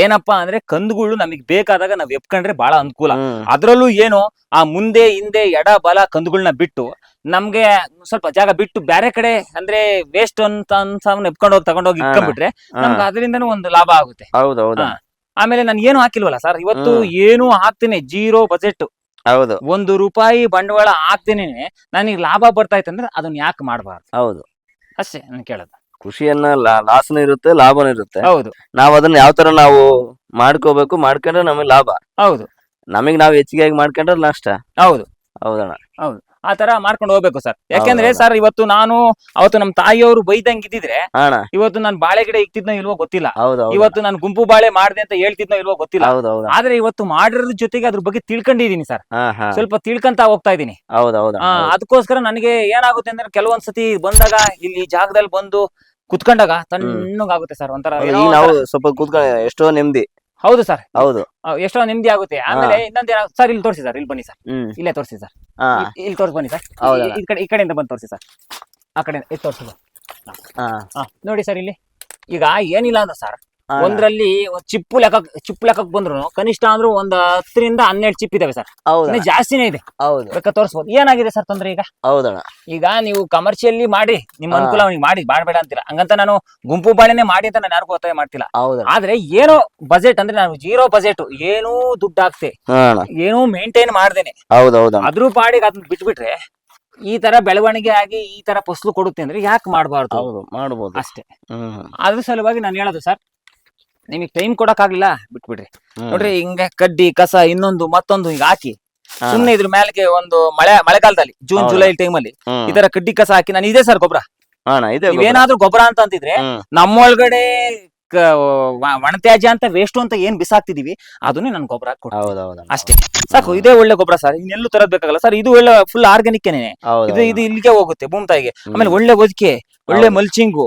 ಏನಪ್ಪಾ ಅಂದ್ರೆ ಕಂದುಗಳು ನಮಗ್ ಬೇಕಾದಾಗ ನಾವ್ ಎಪ್ಕೊಂಡ್ರೆ ಬಹಳ ಅನುಕೂಲ. ಹ್ಮ್. ಅದ್ರಲ್ಲೂ ಏನು ಆ ಮುಂದೆ ಹಿಂದೆ ಎಡ ಬಲ ಕಂದುಗಳನ್ನ ಬಿಟ್ಟು ನಮ್ಗೆ ಸ್ವಲ್ಪ ಜಾಗ ಬಿಟ್ಟು ಬೇರೆ ಕಡೆ ಅಂದ್ರೆ ವೇಸ್ಟ್ ಅಂತ ಎಪ್ಕೊಂಡು ಹೋಗಿ ತಗೊಂಡೋಗಿ. ಇಟ್ಕೊಂಡ್ಬಿಟ್ರೆ ನಮ್ಗೆ ಅದರಿಂದನೂ ಒಂದು ಲಾಭ ಆಗುತ್ತೆ. ಹೌದು ಹೌದು. ಆಮೇಲೆ ನಾನು ಏನು ಹಾಕಿಲ್ವಲ್ಲ ಸರ್ ಇವತ್ತು ಏನು ಹಾಕ್ತೀನಿ ಜೀರೋ ಬಜೆಟ್ ಹೌದು. ಒಂದು ರೂಪಾಯಿ ಬಂಡವಾಳ ಹಾಕ್ತೀನಿ ನನಗೆ ಲಾಭ ಬರ್ತಾ ಇತ್ತಂದ್ರೆ ಅದನ್ನ ಯಾಕೆ ಮಾಡಬಾರ್ದು? ಹೌದು. ಅಷ್ಟೇ ನಾನು ಕೇಳೋದು. ಖುಷಿಯನ್ನ ಲಾಸ್ನು ಇರುತ್ತೆ ಲಾಭನೂ ಇರುತ್ತೆ. ಹೌದು. ನಾವ್ ಅದನ್ನ ಯಾವ ತರ ನಾವು ಮಾಡ್ಕೋಬೇಕು ಮಾಡ್ಕೊಂಡ್ರೆ ನಮಗೆ ಲಾಭ. ಹೌದು. ನಮಗೆ ನಾವ್ ಹೆಚ್ಚಿಗೆ ಆಗಿ ಮಾಡ್ಕೊಂಡ್ರೆ ನಷ್ಟ. ಹೌದು. ಹೌದಣ್ಣ. ಆ ತರ ಮಾಡ್ಕೊಂಡು ಹೋಗ್ಬೇಕು ಸರ್. ಯಾಕೆಂದ್ರೆ. ಸರ್ ಇವತ್ತು ನಾನು ಅವತ್ತು ನಮ್ ತಾಯಿಯವರು ಬೈದಂಗ್ ಇದ್ದಿದ್ರೆ ಅಣ್ಣ. ಇವತ್ತು ನಾನು ಬಾಳೆ ಗಿಡ ಇಕ್ತಿದ್ನೋ ಇಲ್ವೋ ಗೊತ್ತಿಲ್ಲ. ಹೌದು ಇವತ್ತು ನಾನು ಗುಂಪು ಬಾಳೆ ಮಾಡಿದೆ ಅಂತ ಹೇಳ್ತಿದ್ನೋ ಇಲ್ವೋ ಗೊತ್ತಿಲ್ಲ. ಆದ್ರೆ ಇವತ್ತು ಮಾಡಿರೋದ್ರ ಜೊತೆಗೆ ಅದ್ರ ಬಗ್ಗೆ ತಿಳ್ಕೊಂಡಿದೀನಿ ಸರ್. ಸ್ವಲ್ಪ ತಿಳ್ಕೊಂತ ಹೋಗ್ತಾ ಇದೀನಿ ಹೌದು ಹೌದು. ಆ, ಅದಕ್ಕೋಸ್ಕರ ನನಗೆ ಏನಾಗುತ್ತೆ ಅಂದ್ರೆ ಕೆಲವೊಂದ್ಸತಿ ಬಂದಾಗ ಇಲ್ಲಿ ಜಾಗದಲ್ಲಿ ಬಂದು ಕುತ್ಕೊಂಡಾಗ ತಣ್ಣಗಾಗುತ್ತೆ ಸರ್ ಒಂಥರ ಏನೋ ನಾವು ಒಂಥರ- ಸ್ವಲ್ಪ ಕೂತ್ಕೊಂಡು ಎಷ್ಟೋ ನೆಮ್ಮದಿ. ಹೌದು ಸರ್ ಹೌದು. ಎಷ್ಟೋ ನೆಮ್ಮದಿ ಆಗುತ್ತೆ. ಆಮೇಲೆ ಇನ್ನೊಂದ್ ಸರ್ ಇಲ್ಲಿ ತೋರಿಸಿ ಸರ್ ಇಲ್ಲಿ ಬನ್ನಿ ಸರ್ ಹ್ಮ್. ಇಲ್ಲೇ ತೋರಿಸಿ ಸರ್ ಹಾ. ಇಲ್ಲಿ ತೋರಿಸಿ ಬನ್ನಿ ಸರ್ ಹೌದಾ? ಈ ಕಡೆ ಈ ಕಡೆಯಿಂದ ಬಂದು ತೋರಿಸಿ ಸರ್ ಆ ಕಡೆ ಇದು ತೋರಿಸಿ ಸರ್ ಹಾ. ನೋಡಿ ಸರ್ ಇಲ್ಲಿ. ಈಗ ಏನಿಲ್ಲ ಅಂದ್ರೆ ಸರ್. ಒಂದ್ರಲ್ಲಿ ಒಂದ್ ಚಿಪ್ಪು ಲೆಕ್ಕ ಚಿಪ್ಪು ಲೆಕ್ಕಕ್ಕೆ ಬಂದ್ರು ಕನಿಷ್ಠ ಅಂದ್ರೂ ಒಂದ್ ಹತ್ತರಿಂದ ಹನ್ನೆರಡು ಚಿಪ್ ಇದಾವೆ ಸರ್. ಹೌದು? ಜಾಸ್ತಿನೇ ಇದೆ. ಹೌದು. ಬೇಕಾ ತೋರಿಸ್ಬೋದು. ಏನಾಗಿದೆ ಸರ್ ತೊಂದ್ರೆ ಈಗ? ಹೌದಣ್ಣ. ಈಗ ನೀವು ಕಮರ್ಷಿಯಲಿ ಮಾಡಿ ನಿಮ್ಮ ಹಾ. ಅನುಕೂಲ ಅವ್ನಿಗೆ ಮಾಡಿ ಮಾಡಬೇಡ ಅಂತೀರಾ? ಹಂಗಂತ ನಾನು ಗುಂಪು ಬಾಳೆನೆ ಮಾಡಿ ಅಂತ ನಾನು ಯಾರಿಗೂ ಒತ್ತಾಯ ಮಾಡ್ತಿಲ್ಲ. ಹೌದು ಆದ್ರೆ ಏನೋ ಬಜೆಟ್ ಅಂದ್ರೆ ನಾನು ಜೀರೋ ಬಜೆಟ್ ಏನೂ ದುಡ್ಡು ಹಾಕ್ತೆ. ಏನೂ ಮೇಂಟೈನ್ ಮಾಡ್ದೇನೆ. ಅದ್ರ ಪಾಡಿಗೆ ಅದನ್ನ ಬಿಟ್ಬಿಟ್ರೆ ಈ ತರ ಬೆಳವಣಿಗೆ ಆಗಿ ಈ ತರ ಫಸಲು ಕೊಡುತ್ತೆ ಅಂದ್ರೆ ಯಾಕೆ ಮಾಡಬಾರ್ದು? ಹೌದು ಮಾಡ್ಬೋದು. ಅಷ್ಟೇ. ಅದ್ರ ಸಲುವಾಗಿ ನಾನು ಹೇಳೋದು ಸರ್ ನಿಮಗೆ ಟೈಮ್ ಕೊಡಕ್ಕಾಗ್ಲಿಲ್ಲ ಬಿಟ್ಬಿಡ್ರಿ. ನೋಡ್ರಿ ಹಿಂಗೆ ಕಡ್ಡಿ ಕಸ ಇನ್ನೊಂದು ಮತ್ತೊಂದು ಹಿಂಗ ಹಾಕಿ. ಸುಮ್ನೆ ಇದ್ರ ಮೇಲೆ ಒಂದು ಮಳೆ ಮಳೆಗಾಲದಲ್ಲಿ ಜೂನ್ ಜುಲೈ ಟೈಮ್ ಅಲ್ಲಿ ಈ ತರ ಕಡ್ಡಿ ಕಸ ಹಾಕಿ ನಾನು ಇದೆ ಸರ್ ಗೊಬ್ಬರ ಏನಾದ್ರೂ ಗೊಬ್ಬರ. ಅಂತ ಅಂತಿದ್ರೆ ನಮ್ಮೊಳಗಡೆ ಒಣತ್ಯಾಜ್ಯ ಅಂತ ವೇಸ್ಟ್ ಅಂತ ಏನ್ ಬಿಸಾಕ್ತಿದೀವಿ ಅದನ್ನೇ ನನ್ ಗೊಬ್ಬರ ಅಷ್ಟೇ. ಸಾಕು ಇದೇ ಒಳ್ಳೆ ಗೊಬ್ಬರ ಸರ್. ಇನ್ನೆಲ್ಲೂ ತರದ್ ಬೇಕಾಗಲ್ಲ ಸರ್. ಇದು ಒಳ್ಳೆ ಫುಲ್ ಆರ್ಗ್ಯಾನಿಕ್ನೇ ಹೌದು ಇದು ಇದು ಇಲ್ಲಿಗೆ ಹೋಗುತ್ತೆ ಭೂಮಿ ತಾಯಿಗೆ. ಆಮೇಲೆ ಒಳ್ಳೆ ಒದಿಕೆ ಒಳ್ಳೆ. ಮಲ್ಚಿಂಗು?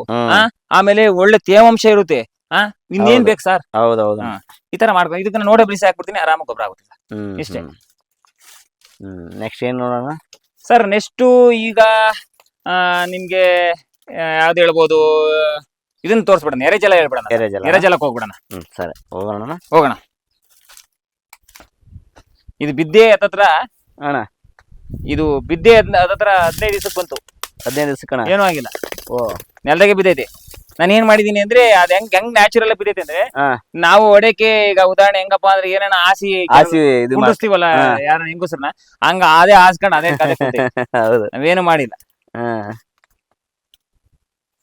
ಆಮೇಲೆ ಒಳ್ಳೆ ತೇವಾಂಶ ಇರುತ್ತೆ. ಆ ಇನ್ನೇನ್. ಬೇಕು ಸರ್? ಹೌದೌದು. ಹೌದು ಹಾ. ಈ ತರ ಮಾಡ್ಬೇಕು ಇದನ್ನ ನೋಡೆ ಬಿಡಿಸಿ ಹಾಕ್ಬಿಡ್ತೀನಿ ಆರಾಮ ಗೊಬ್ಬರ ಆಗುತ್ತೆ ಸರ್ ಇಷ್ಟೇ. ನೆಕ್ಸ್ಟ್ ಏನ್ ನೋಡೋಣ? ಸರ್ ನೆಕ್ಸ್ಟ್ ಈಗ ನಿಮ್ಗೆ ಯಾವ್ದು ಹೇಳ್ಬೋದು? ಇದನ್ನ ತೋರಿಸ್ಬಿಡೋಣ ಎರೆಜಲ ಹೇಳ್ಬಿಡೋಣ ಎರೆಜಲ ಎರೆಜಲಕ್ಕೆ ಹೋಗ್ಬಿಡೋಣ. ಸರಿ. ಹೋಗೋಣ ಹೋಗೋಣ. ಇದು ಬಿದ್ದೆ ಹತ್ತತ್ರ ಅಣ್ಣ? ಇದು ಬಿದ್ದೆ ಹತ್ತತ್ರ ಹದಿನೈದು ದಿವಸಕ್ಕೆ ಬಂತು. ಹದಿನೈದು ದಿವಸ ಕಣ ಏನೂ ಆಗಿಲ್ಲ. ಓ. ನೆಲದಾಗೆ ಬಿದ್ದೈತೆ. ನಾನು ಏನ್ ಮಾಡಿದೀನಿ ಅಂದ್ರೆ ಅದ್ ಹೆಂಗ್ ಹೆಂಗ್ ನ್ಯಾಚುರಲ್ ಬಿದ್ದೈತೆ ಅಂದ್ರೆ ಹಾ. ನಾವು ಹೊಡೆಕೆ ಈಗ ಉದಾಹರಣೆ ಹೆಂಗಪ್ಪ ಅಂದ್ರೆ ಏನೇನ ಆಸಿ ಆಸಿ ಇದು ಮಾಡ್- ಕುಂಡಿಸ್ತೀವಲ್ಲ ಹಾ. ಯಾರ ಹೆಂಗಸ್ರನ್ನ ಹಂಗ ಅದೇ ಹಾಸ್ಕೊಂಡ್ ಅದೇ ಕದೆ [LAUGHS] ಕೂತೈತೆ. ಹೌದು ನಾವೇನು ಮಾಡಿಲ್ಲ ಹಾ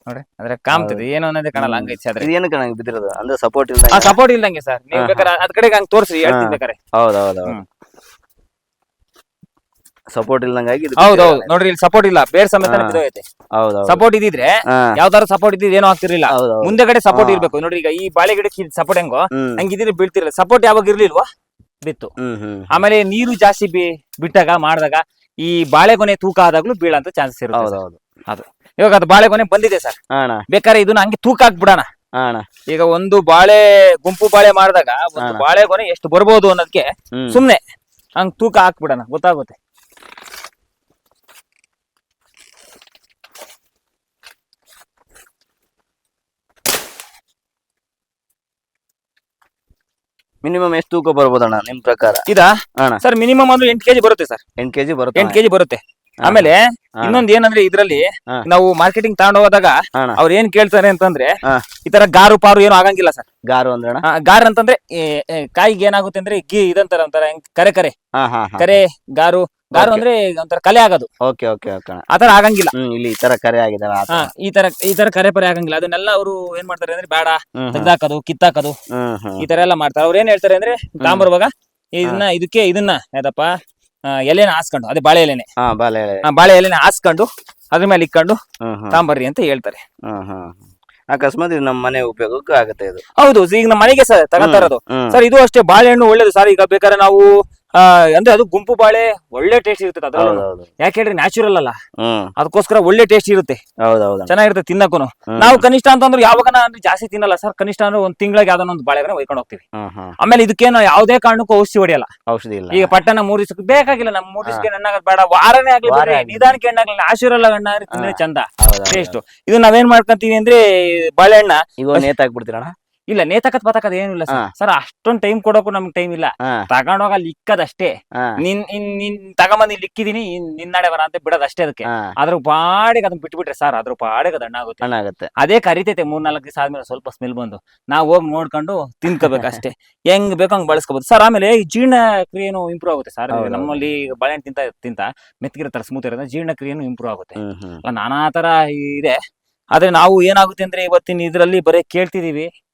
ನೋಡಿ ಅಂದ್ರೆ ಕಾಮ್ತದೆ ಏನು ಅನ್ನೋದೇ ಕಾಣಲ್ಲ ಹಂಗೈತೆ. ಇದೇನು ಬಿದ್ದಿರೋದು ಅಂದ್ರೆ ಸಪೋರ್ಟ್ ಇಲ್ಲ ಆ ಸಪೋರ್ಟ್ ಇಲ್ದಂಗೆ ಸರ್ ನೀವು ಹಾ, ಬೇಕಾದ್ರೆ ಅದ್ ಕಡೆಗೆ ಹಂಗ್ ತೋರಿಸಿ ಹೇಳ್ತೀನಿ. ಬೇಕಾರೆ ಹೌದು ಹೌದು ಹೌದು ಹ್ಮ್. ಸಪೋರ್ಟ್ ಇಲ್ದಂಗಾಗಿ ಇದು ಹೌದು ಬಿದ್ದಿರೋದು. ನೋಡ್ರಿ ಇಲ್ಲಿ ಸಪೋರ್ಟ್ ಇಲ್ಲ. ಬೇರೆ ಸಮೇತ. ಬಿದ್ದೋಗೈತೆ ಹೌದು ಸಪೋರ್ಟ್ ಇದಿದ್ರೆ ಯಾವ್ದಾದ್ರು ಯಾವ್ದಾರು ಸಪೋರ್ಟ್ ಇದ್ದಿದ್ ಏನೋ ಆಗ್ತಿರ್ಲಿಲ್ಲ. ಮುಂದೆ ಕಡೆ ಸಪೋರ್ಟ್. ಇರ್ಬೇಕು. ನೋಡ್ರಿ ಈಗ ಈ ಬಾಳೆ ಗಿಡಕ್ಕೆ ಸಪೋರ್ಟ್ ಹೆಂಗೋ ಹಂಗಿದ್ರೆ ಬೀಳ್ತಿರಲ್ಲ ಸಪೋರ್ಟ್ ಯಾವಾಗ ಇರ್ಲಿಲ್ವಾ ಬಿತ್ತು. ಆಮೇಲೆ ನೀರು ಜಾಸ್ತಿ ಬಿಟ್ಟಾಗ ಮಾಡಿದಾಗ ಈ ಬಾಳೆಗೊನೆ ತೂಕ ಆದಾಗ್ಲೂ ಬೀಳಂತ ಚಾನ್ಸಸ್ ಇರುತ್ತೆ. ಹೌದು ಇವಾಗ ಅದು ಬಾಳೆಗೊನೆ ಬಂದಿದೆ ಸರ್. ಬೇಕಾದ್ರೆ ಇದನ್ನ ಹಂಗೆ ತೂಕ ಹಾಕ್ಬಿಡೋಣ. ಈಗ ಒಂದು ಬಾಳೆ ಗುಂಪು ಬಾಳೆ ಮಾಡಿದಾಗ ಒಂದು. ಬಾಳೆಗೊನೆ ಎಷ್ಟು ಬರ್ಬೋದು ಅನ್ನೋದಕ್ಕೆ ಸುಮ್ನೆ ಹಂಗ್ ತೂಕ ಹಾಕ್ಬಿಡೋಣ. ಗೊತ್ತಾಗುತ್ತೆ. ಮಿನಿಮಮ್ ಎಷ್ಟು ತೂಕ ಬರ್ಬೋದಣ್ಣ ನಿಮ್ ಪ್ರಕಾರ? ಇದಾ? ಅಣ್ಣ. ಸರ್ ಮಿನಿಮಮ್ ಅಂದ್ರೆ ಎಂಟು ಕೆಜಿ ಬರುತ್ತೆ ಸರ್ ಎಂಟ್ ಕೆಜಿ ಬರುತ್ತೆ? ಎಂಟು ಕೆಜಿ ಬರುತ್ತೆ. ಆಮೇಲೆ. ಇನ್ನೊಂದ್ ಏನಂದ್ರೆ ಇದ್ರಲ್ಲಿ. ನಾವು ಮಾರ್ಕೆಟಿಂಗ್ ತಗೊಂಡ್ ಹೋದಾಗ ಅವ್ರ ಏನ್ ಕೇಳ್ತಾರೆ ಅಂತಂದ್ರೆ. ಈ ತರ ಗಾರು ಪಾರು ಏನು ಆಗಂಗಿಲ್ಲ ಸರ್. ಗಾರು ಅಂದ್ರೆ ಗಾರ್ ಅಂತಂದ್ರೆ ಕಾಯಿಗೆ ಏನಾಗುತ್ತೆ ಅಂದ್ರೆ ಗಿ ಇದಂತಾರ ಅಂತಾರ ಕರೆ ಕರೆ. ಕರೆ ಗಾರು ಗಾರು ಅಂದ್ರೆ ಒಂಥರ ಕಲೆ ಆಗೋದು. ಓಕೆ ಓಕೆ ಓಕೆ ಆತರ ಆಗಂಗಿಲ್ಲ. ಇಲ್ಲಿ ಈ ತರ ಕರೆ ಆಗಿದೆ. ಈ ತರ ಈ ತರ ಕರೆ ಪರೆ ಆಗಂಗಿಲ್ಲ. ಅದನ್ನೆಲ್ಲ ಅವರು ಏನ್ ಮಾಡ್ತಾರೆ ಅಂದ್ರೆ ಬೇಡ. ತೆಗ್ದಾಕೋದು ಕಿತ್ತಾಕೋದು. ಈ ತರ ಎಲ್ಲ ಮಾಡ್ತಾರೆ. ಅವ್ರ ಏನ್ ಹೇಳ್ತಾರೆ ಅಂದ್ರೆ ತಾಂಬರುವಾಗ ಇದನ್ನ ಇದಕ್ಕೆ ಇದನ್ನ ಯಾವ್ದಪ್ಪ? ಎಲೆನ ಹಾಸ್ಕೊಂಡು ಅದೇ ಬಾಳೆ ಎಲೆನೆ. ಹಾ ಬಾಲೆ ಎಲೆ. ಆ, ಬಾಳೆ ಎಲೆನ ಹಾಸ್ಕೊಂಡು ಅದ್ರ ಮೇಲೆ ಇಕ್ಕೊಂಡು ಹ್ಮ್ ಹ್ಮ್. ತಾಂಬರ್ರಿ ಅಂತ ಹೇಳ್ತಾರೆ. ಹ್ಮ್ ಹ್ಮ್. ಅಕಸ್ಮಾತ್ ಇದು ನಮ್ಮ ಮನೆ ಉಪಯೋಗಕ್ಕೆ ಆಗುತ್ತೆ ಇದು. ಹೌದು ಈಗ ನಮ್ಮ ಮನೆಗೆ ಸರ್ ತಗೋತಾರದು ಇರೋದು. ಹ್ಮ್. ಸರ್ ಇದು ಅಷ್ಟೇ ಬಾಳೆಹಣ್ಣು ಒಳ್ಳೇದು. ಸರ್ ಈಗ ಬೇಕಾದ್ರೆ ನಾವು ಆ, ಅಂದ್ರೆ ಅದು ಗುಂಪು ಬಾಳೆ ಒಳ್ಳೆ ಟೇಸ್ಟ್ ಇರುತ್ತೆ ಯಾಕೆಂದ್ರೆ ಅದ್ರಲ್ಲೂ ಯಾಕೆ ಹೇಳ್ರಿ ನ್ಯಾಚುರಲ್ ಅಲ್ಲ. ಹ್ಮ್. ಅದಕ್ಕೋಸ್ಕರ ಒಳ್ಳೆ ಟೇಸ್ಟ್ ಇರುತ್ತೆ. ಚೆನ್ನಾಗಿರುತ್ತೆ ತಿನ್ನಕ್ಕೂ. ನಾವು ಕನಿಷ್ಠ ಅಂತಂದ್ರೆ ಯಾವಾಗ ಅಂದ್ರೆ ಜಾಸ್ತಿ ತಿನ್ನಲ್ಲ ಸರ್ ಕನಿಷ್ಠ ಅಂದ್ರೆ ಒಂದ್ ತಿಂಗಳಿಗೆ ಯಾವ್ದೋ ಒಂದು ಬಾಳೆಗನ ಒಯ್ಕೊಂಡು ಹೋಗ್ತೀವಿ. ಹ್ಮ್ ಹ್ಮ್. ಆಮೇಲೆ ಇದಕ್ಕೇನು ಯಾವುದೇ ಕಾರಣಕ್ಕೂ ಔಷಧಿ ಹೊಡೆಯಲ್ಲ. ಔಷಧಿ ಇಲ್ಲ. ಈಗ ಪಟ್ಟಣ ಮೂರ್ ದಿವಸಕ್ಕೆ ಬೇಕಾಗಿಲ್ಲ ನಮ್ ಮೂರ್ ದಿವಸಕ್ಕೆ ಹಣ್ಣಾಗದ್ ಬೇಡ. ವಾರನೇ ಆಗ್ಲಿ ವಾರ ಬಿಡ್ರಿ, ಆಗ್ಲಿ. ನಿಧಾನಕ್ಕೆ ಹಣ್ಣಾಗ್ಲಿ ನ್ಯಾಚುರಲ್ ಆಗಿ ಹಣ್ಣಾಗ್ರಿ ತಿಂದ್ರೆ ಹಾ. ಚಂದ. ಟೇಸ್ಟ್ ಇದು ನಾವೇನ್ ಮಾಡ್ಕೊಂತೀವಿ ಅಂದ್ರೆ ಬಾಳೆಹಣ್ಣ. ಈಗ ನೇತ್ ಹಾಕ್ಬಿಡ್ತೀರಣ್ಣ? ಇಲ್ಲ ನೇತಕದ್ ಪತಕತ್ ಏನಿಲ್ಲ ಸರ್. ಹಾ. ಸರ್ ಅಷ್ಟೊಂದ್ ಟೈಮ್ ಕೊಡೋಕು ನಮ್ಗೆ ಟೈಮ್ ಇಲ್ಲ. ಹಾ. ತಗೊಂಡೋಗ ಅಲ್ಲಿ ಇಕ್ಕದಷ್ಟೇ. ಹಾ. ನಿನ್ ಇನ್ ನಿನ್ ತಗೊಂಬಂದ್ ಇಲ್ಲಿ ಇಕ್ಕಿದೀನಿ ಇನ್ ನಿನ್ನಡೆ ಬರ ಅಂತ ಬಿಡೋದಷ್ಟೇ ಅದಕ್ಕೆ. ಹಾ. ಅದ್ರ ಪಾಡಿಗೆ ಅದನ್ನ ಬಿಟ್ಬಿಟ್ರೆ ಸರ್ ಅದ್ರ ಪಾಡಿಗೆ ಅದು ಹಣ್ಣಾಗುತ್ತೆ. ಆಗುತ್ತೆ. ಅದೇ ಕರಿತೈತೆ ಮೂರ್ ನಾಲ್ಕು ದಿವಸ ಆದ್ಮೇಲೆ ಸ್ವಲ್ಪ ಸ್ಮೆಲ್ ಬಂದು. ನಾವು ಹೋಗಿ ನೋಡ್ಕೊಂಡು ತಿನ್ಕೋಬೇಕಷ್ಟೇ. ಹೆಂಗ್ ಬೇಕೋ ಹಂಗ್ ಬಳಸ್ಕೋಬಹುದು ಸರ್ ಆಮೇಲೆ ಈ ಜೀರ್ಣ ಕ್ರಿಯೆನು ಇಂಪ್ರೂವ್ ಆಗುತ್ತೆ ಸರ್. ಹೌದು. ನಮ್ಮಲ್ಲಿ ಬಾಳೆಹಣ್ಣು ತಿಂತ ತಿಂತ ಮೆತ್ತಗಿರ್ತಾರೆ ಸ್ಮೂತ್ ಇರೋದ್ರೆ ಜೀರ್ಣ ಕ್ರಿಯೆನು ಇಂಪ್ರೂವ್ ಆಗುತ್ತೆ. ಹ್ಮ್ ಹ್ಮ್. ಅಲ್ಲ ನಾನಾ ತರ ಇದೆ. ಆದ್ರೆ ನಾವು ಏನಾಗುತ್ತೆ ಅಂದ್ರೆ ಇವತ್ತಿನ ಇದ್ರಲ್ಲಿ ಬರೀ ಕೇಳ್ತಿದೀವಿ.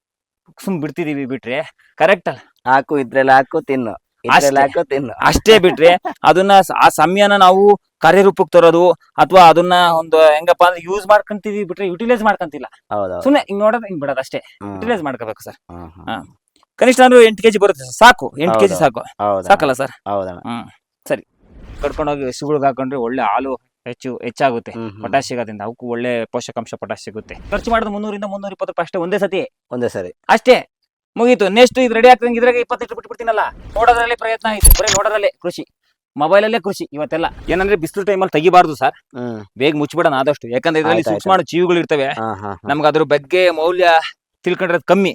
ಸುಮ್ ಬಿಡ್ತಿದೀವಿ ಬಿಟ್ರೆ ಕರೆಕ್ಟ್ ಅಲ್ಲ? ಹಾಕು ಇದ್ರಲ್ಲಿ ಹಾಕು ತಿನ್ನು. ಇದ್ರಲ್ಲಿ ಅಷ್ಟೇ. ಹಾಕು ತಿನ್ನು. ಅಷ್ಟೇ ಬಿಟ್ರೆ ಅದನ್ನ ಸ- ಆ ಸಮಯನ ನಾವು ಕಾರ್ಯರೂಪಕ್ಕೆ ತರೋದು ಅಥವಾ ಅದನ್ನ ಒಂದು ಹೆಂಗಪ್ಪ ಅಂದ್ರೆ ಯೂಸ್ ಮಾಡ್ಕೊಂತೀವಿ ಬಿಟ್ರೆ ಯುಟಿಲೈಸ್ ಮಾಡ್ಕೊಂತಿಲ್ಲ. ಹೌದು ಸುಮ್ನೆ ಹಿಂಗ್ ನೋಡೋದು ಹಿಂಗ್ ಬಿಡೋದು ಅಷ್ಟೇ. ಹ್ಮ್. ಯುಟಿಲೈಸ್ ಮಾಡ್ಕೋಬೇಕು ಸರ್. ಹ್ಮ್ ಹ್ಮ್. ಹಾ. ಕನಿಷ್ಠ ಅಂದ್ರೆ ಎಂಟು ಕೆಜಿ ಬರುತ್ತೆ sir. ಸಾಕು ಎಂಟು ಕೆಜಿ ಹೌದು. ಸಾಕು. ಸಾಕಲ್ಲ ಸರ್? ಹೌದಣ್ಣ. ಹ್ಮ್. ಸರಿ. ಕಟ್ಕೊಂಡೋಗಿ ಹಸುಗಳ್ಗೆ ಹಾಕೊಂಡ್ರೆ ಒಳ್ಳೆ ಹಾಲು ಹೆಚ್ಚು ಹೆಚ್ಚಾಗುತ್ತೆ. ಪೊಟ್ಯಾಶ್ ಸಿಗೋದ್ರಿಂದ. ಅವಕ್ಕೂ ಒಳ್ಳೆ ಪೋಷಕಾಂಶ ಪೊಟ್ಯಾಶ್ ಸಿಗುತ್ತೆ. ಖರ್ಚು ಮಾಡೋದು ಮುನ್ನೂರಿಂದ ಮುನ್ನೂರ ಇಪ್ಪತ್ತು ರೂಪಾಯಿ ಅಷ್ಟೇ ಒಂದೇ ಸತಿ. ಒಂದೇ ಸರಿ. ಅಷ್ಟೇ. ಮುಗೀತು. ನೆಕ್ಸ್ಟ್ ಇದು ರೆಡಿ ಆಗ್ತದೆ ಇದ್ರಾಗ ಇಪ್ಪತ್ತೆಂಟು ಬಿಟ್ಬಿಡ್ತೀನಲ್ಲ. ನೋಡೋದ್ರಲ್ಲಿ ಪ್ರಯತ್ನ ಆಯ್ತು. ಬರೀ ನೋಡೋದ್ರಲ್ಲೇ ಕೃಷಿ. ಮೊಬೈಲಲ್ಲೇ ಕೃಷಿ ಇವತ್ತೆಲ್ಲ. ಏನಂದ್ರೆ ಬಿಸಿಲು ಟೈಮಲ್ಲಿ ತೆಗಿಬಾರ್ದು ಸರ್ ಬೇಗ ಮುಚ್ಚಿಬಿಡೋಣ ಆದಷ್ಟು. ಯಾಕಂದ್ರೆ ಇದರಲ್ಲಿ ಸೂಕ್ಷ್ಮ. ಸೂಕ್ಷ್ಮಾಣು ಜೀವಿಗಳು ಇರ್ತವೆ. ನಮ್ಗೆ ಅದ್ರ ಬಗ್ಗೆ ಮೌಲ್ಯ ತಿಳ್ಕೊಂಡಿರೋದು ಕಮ್ಮಿ.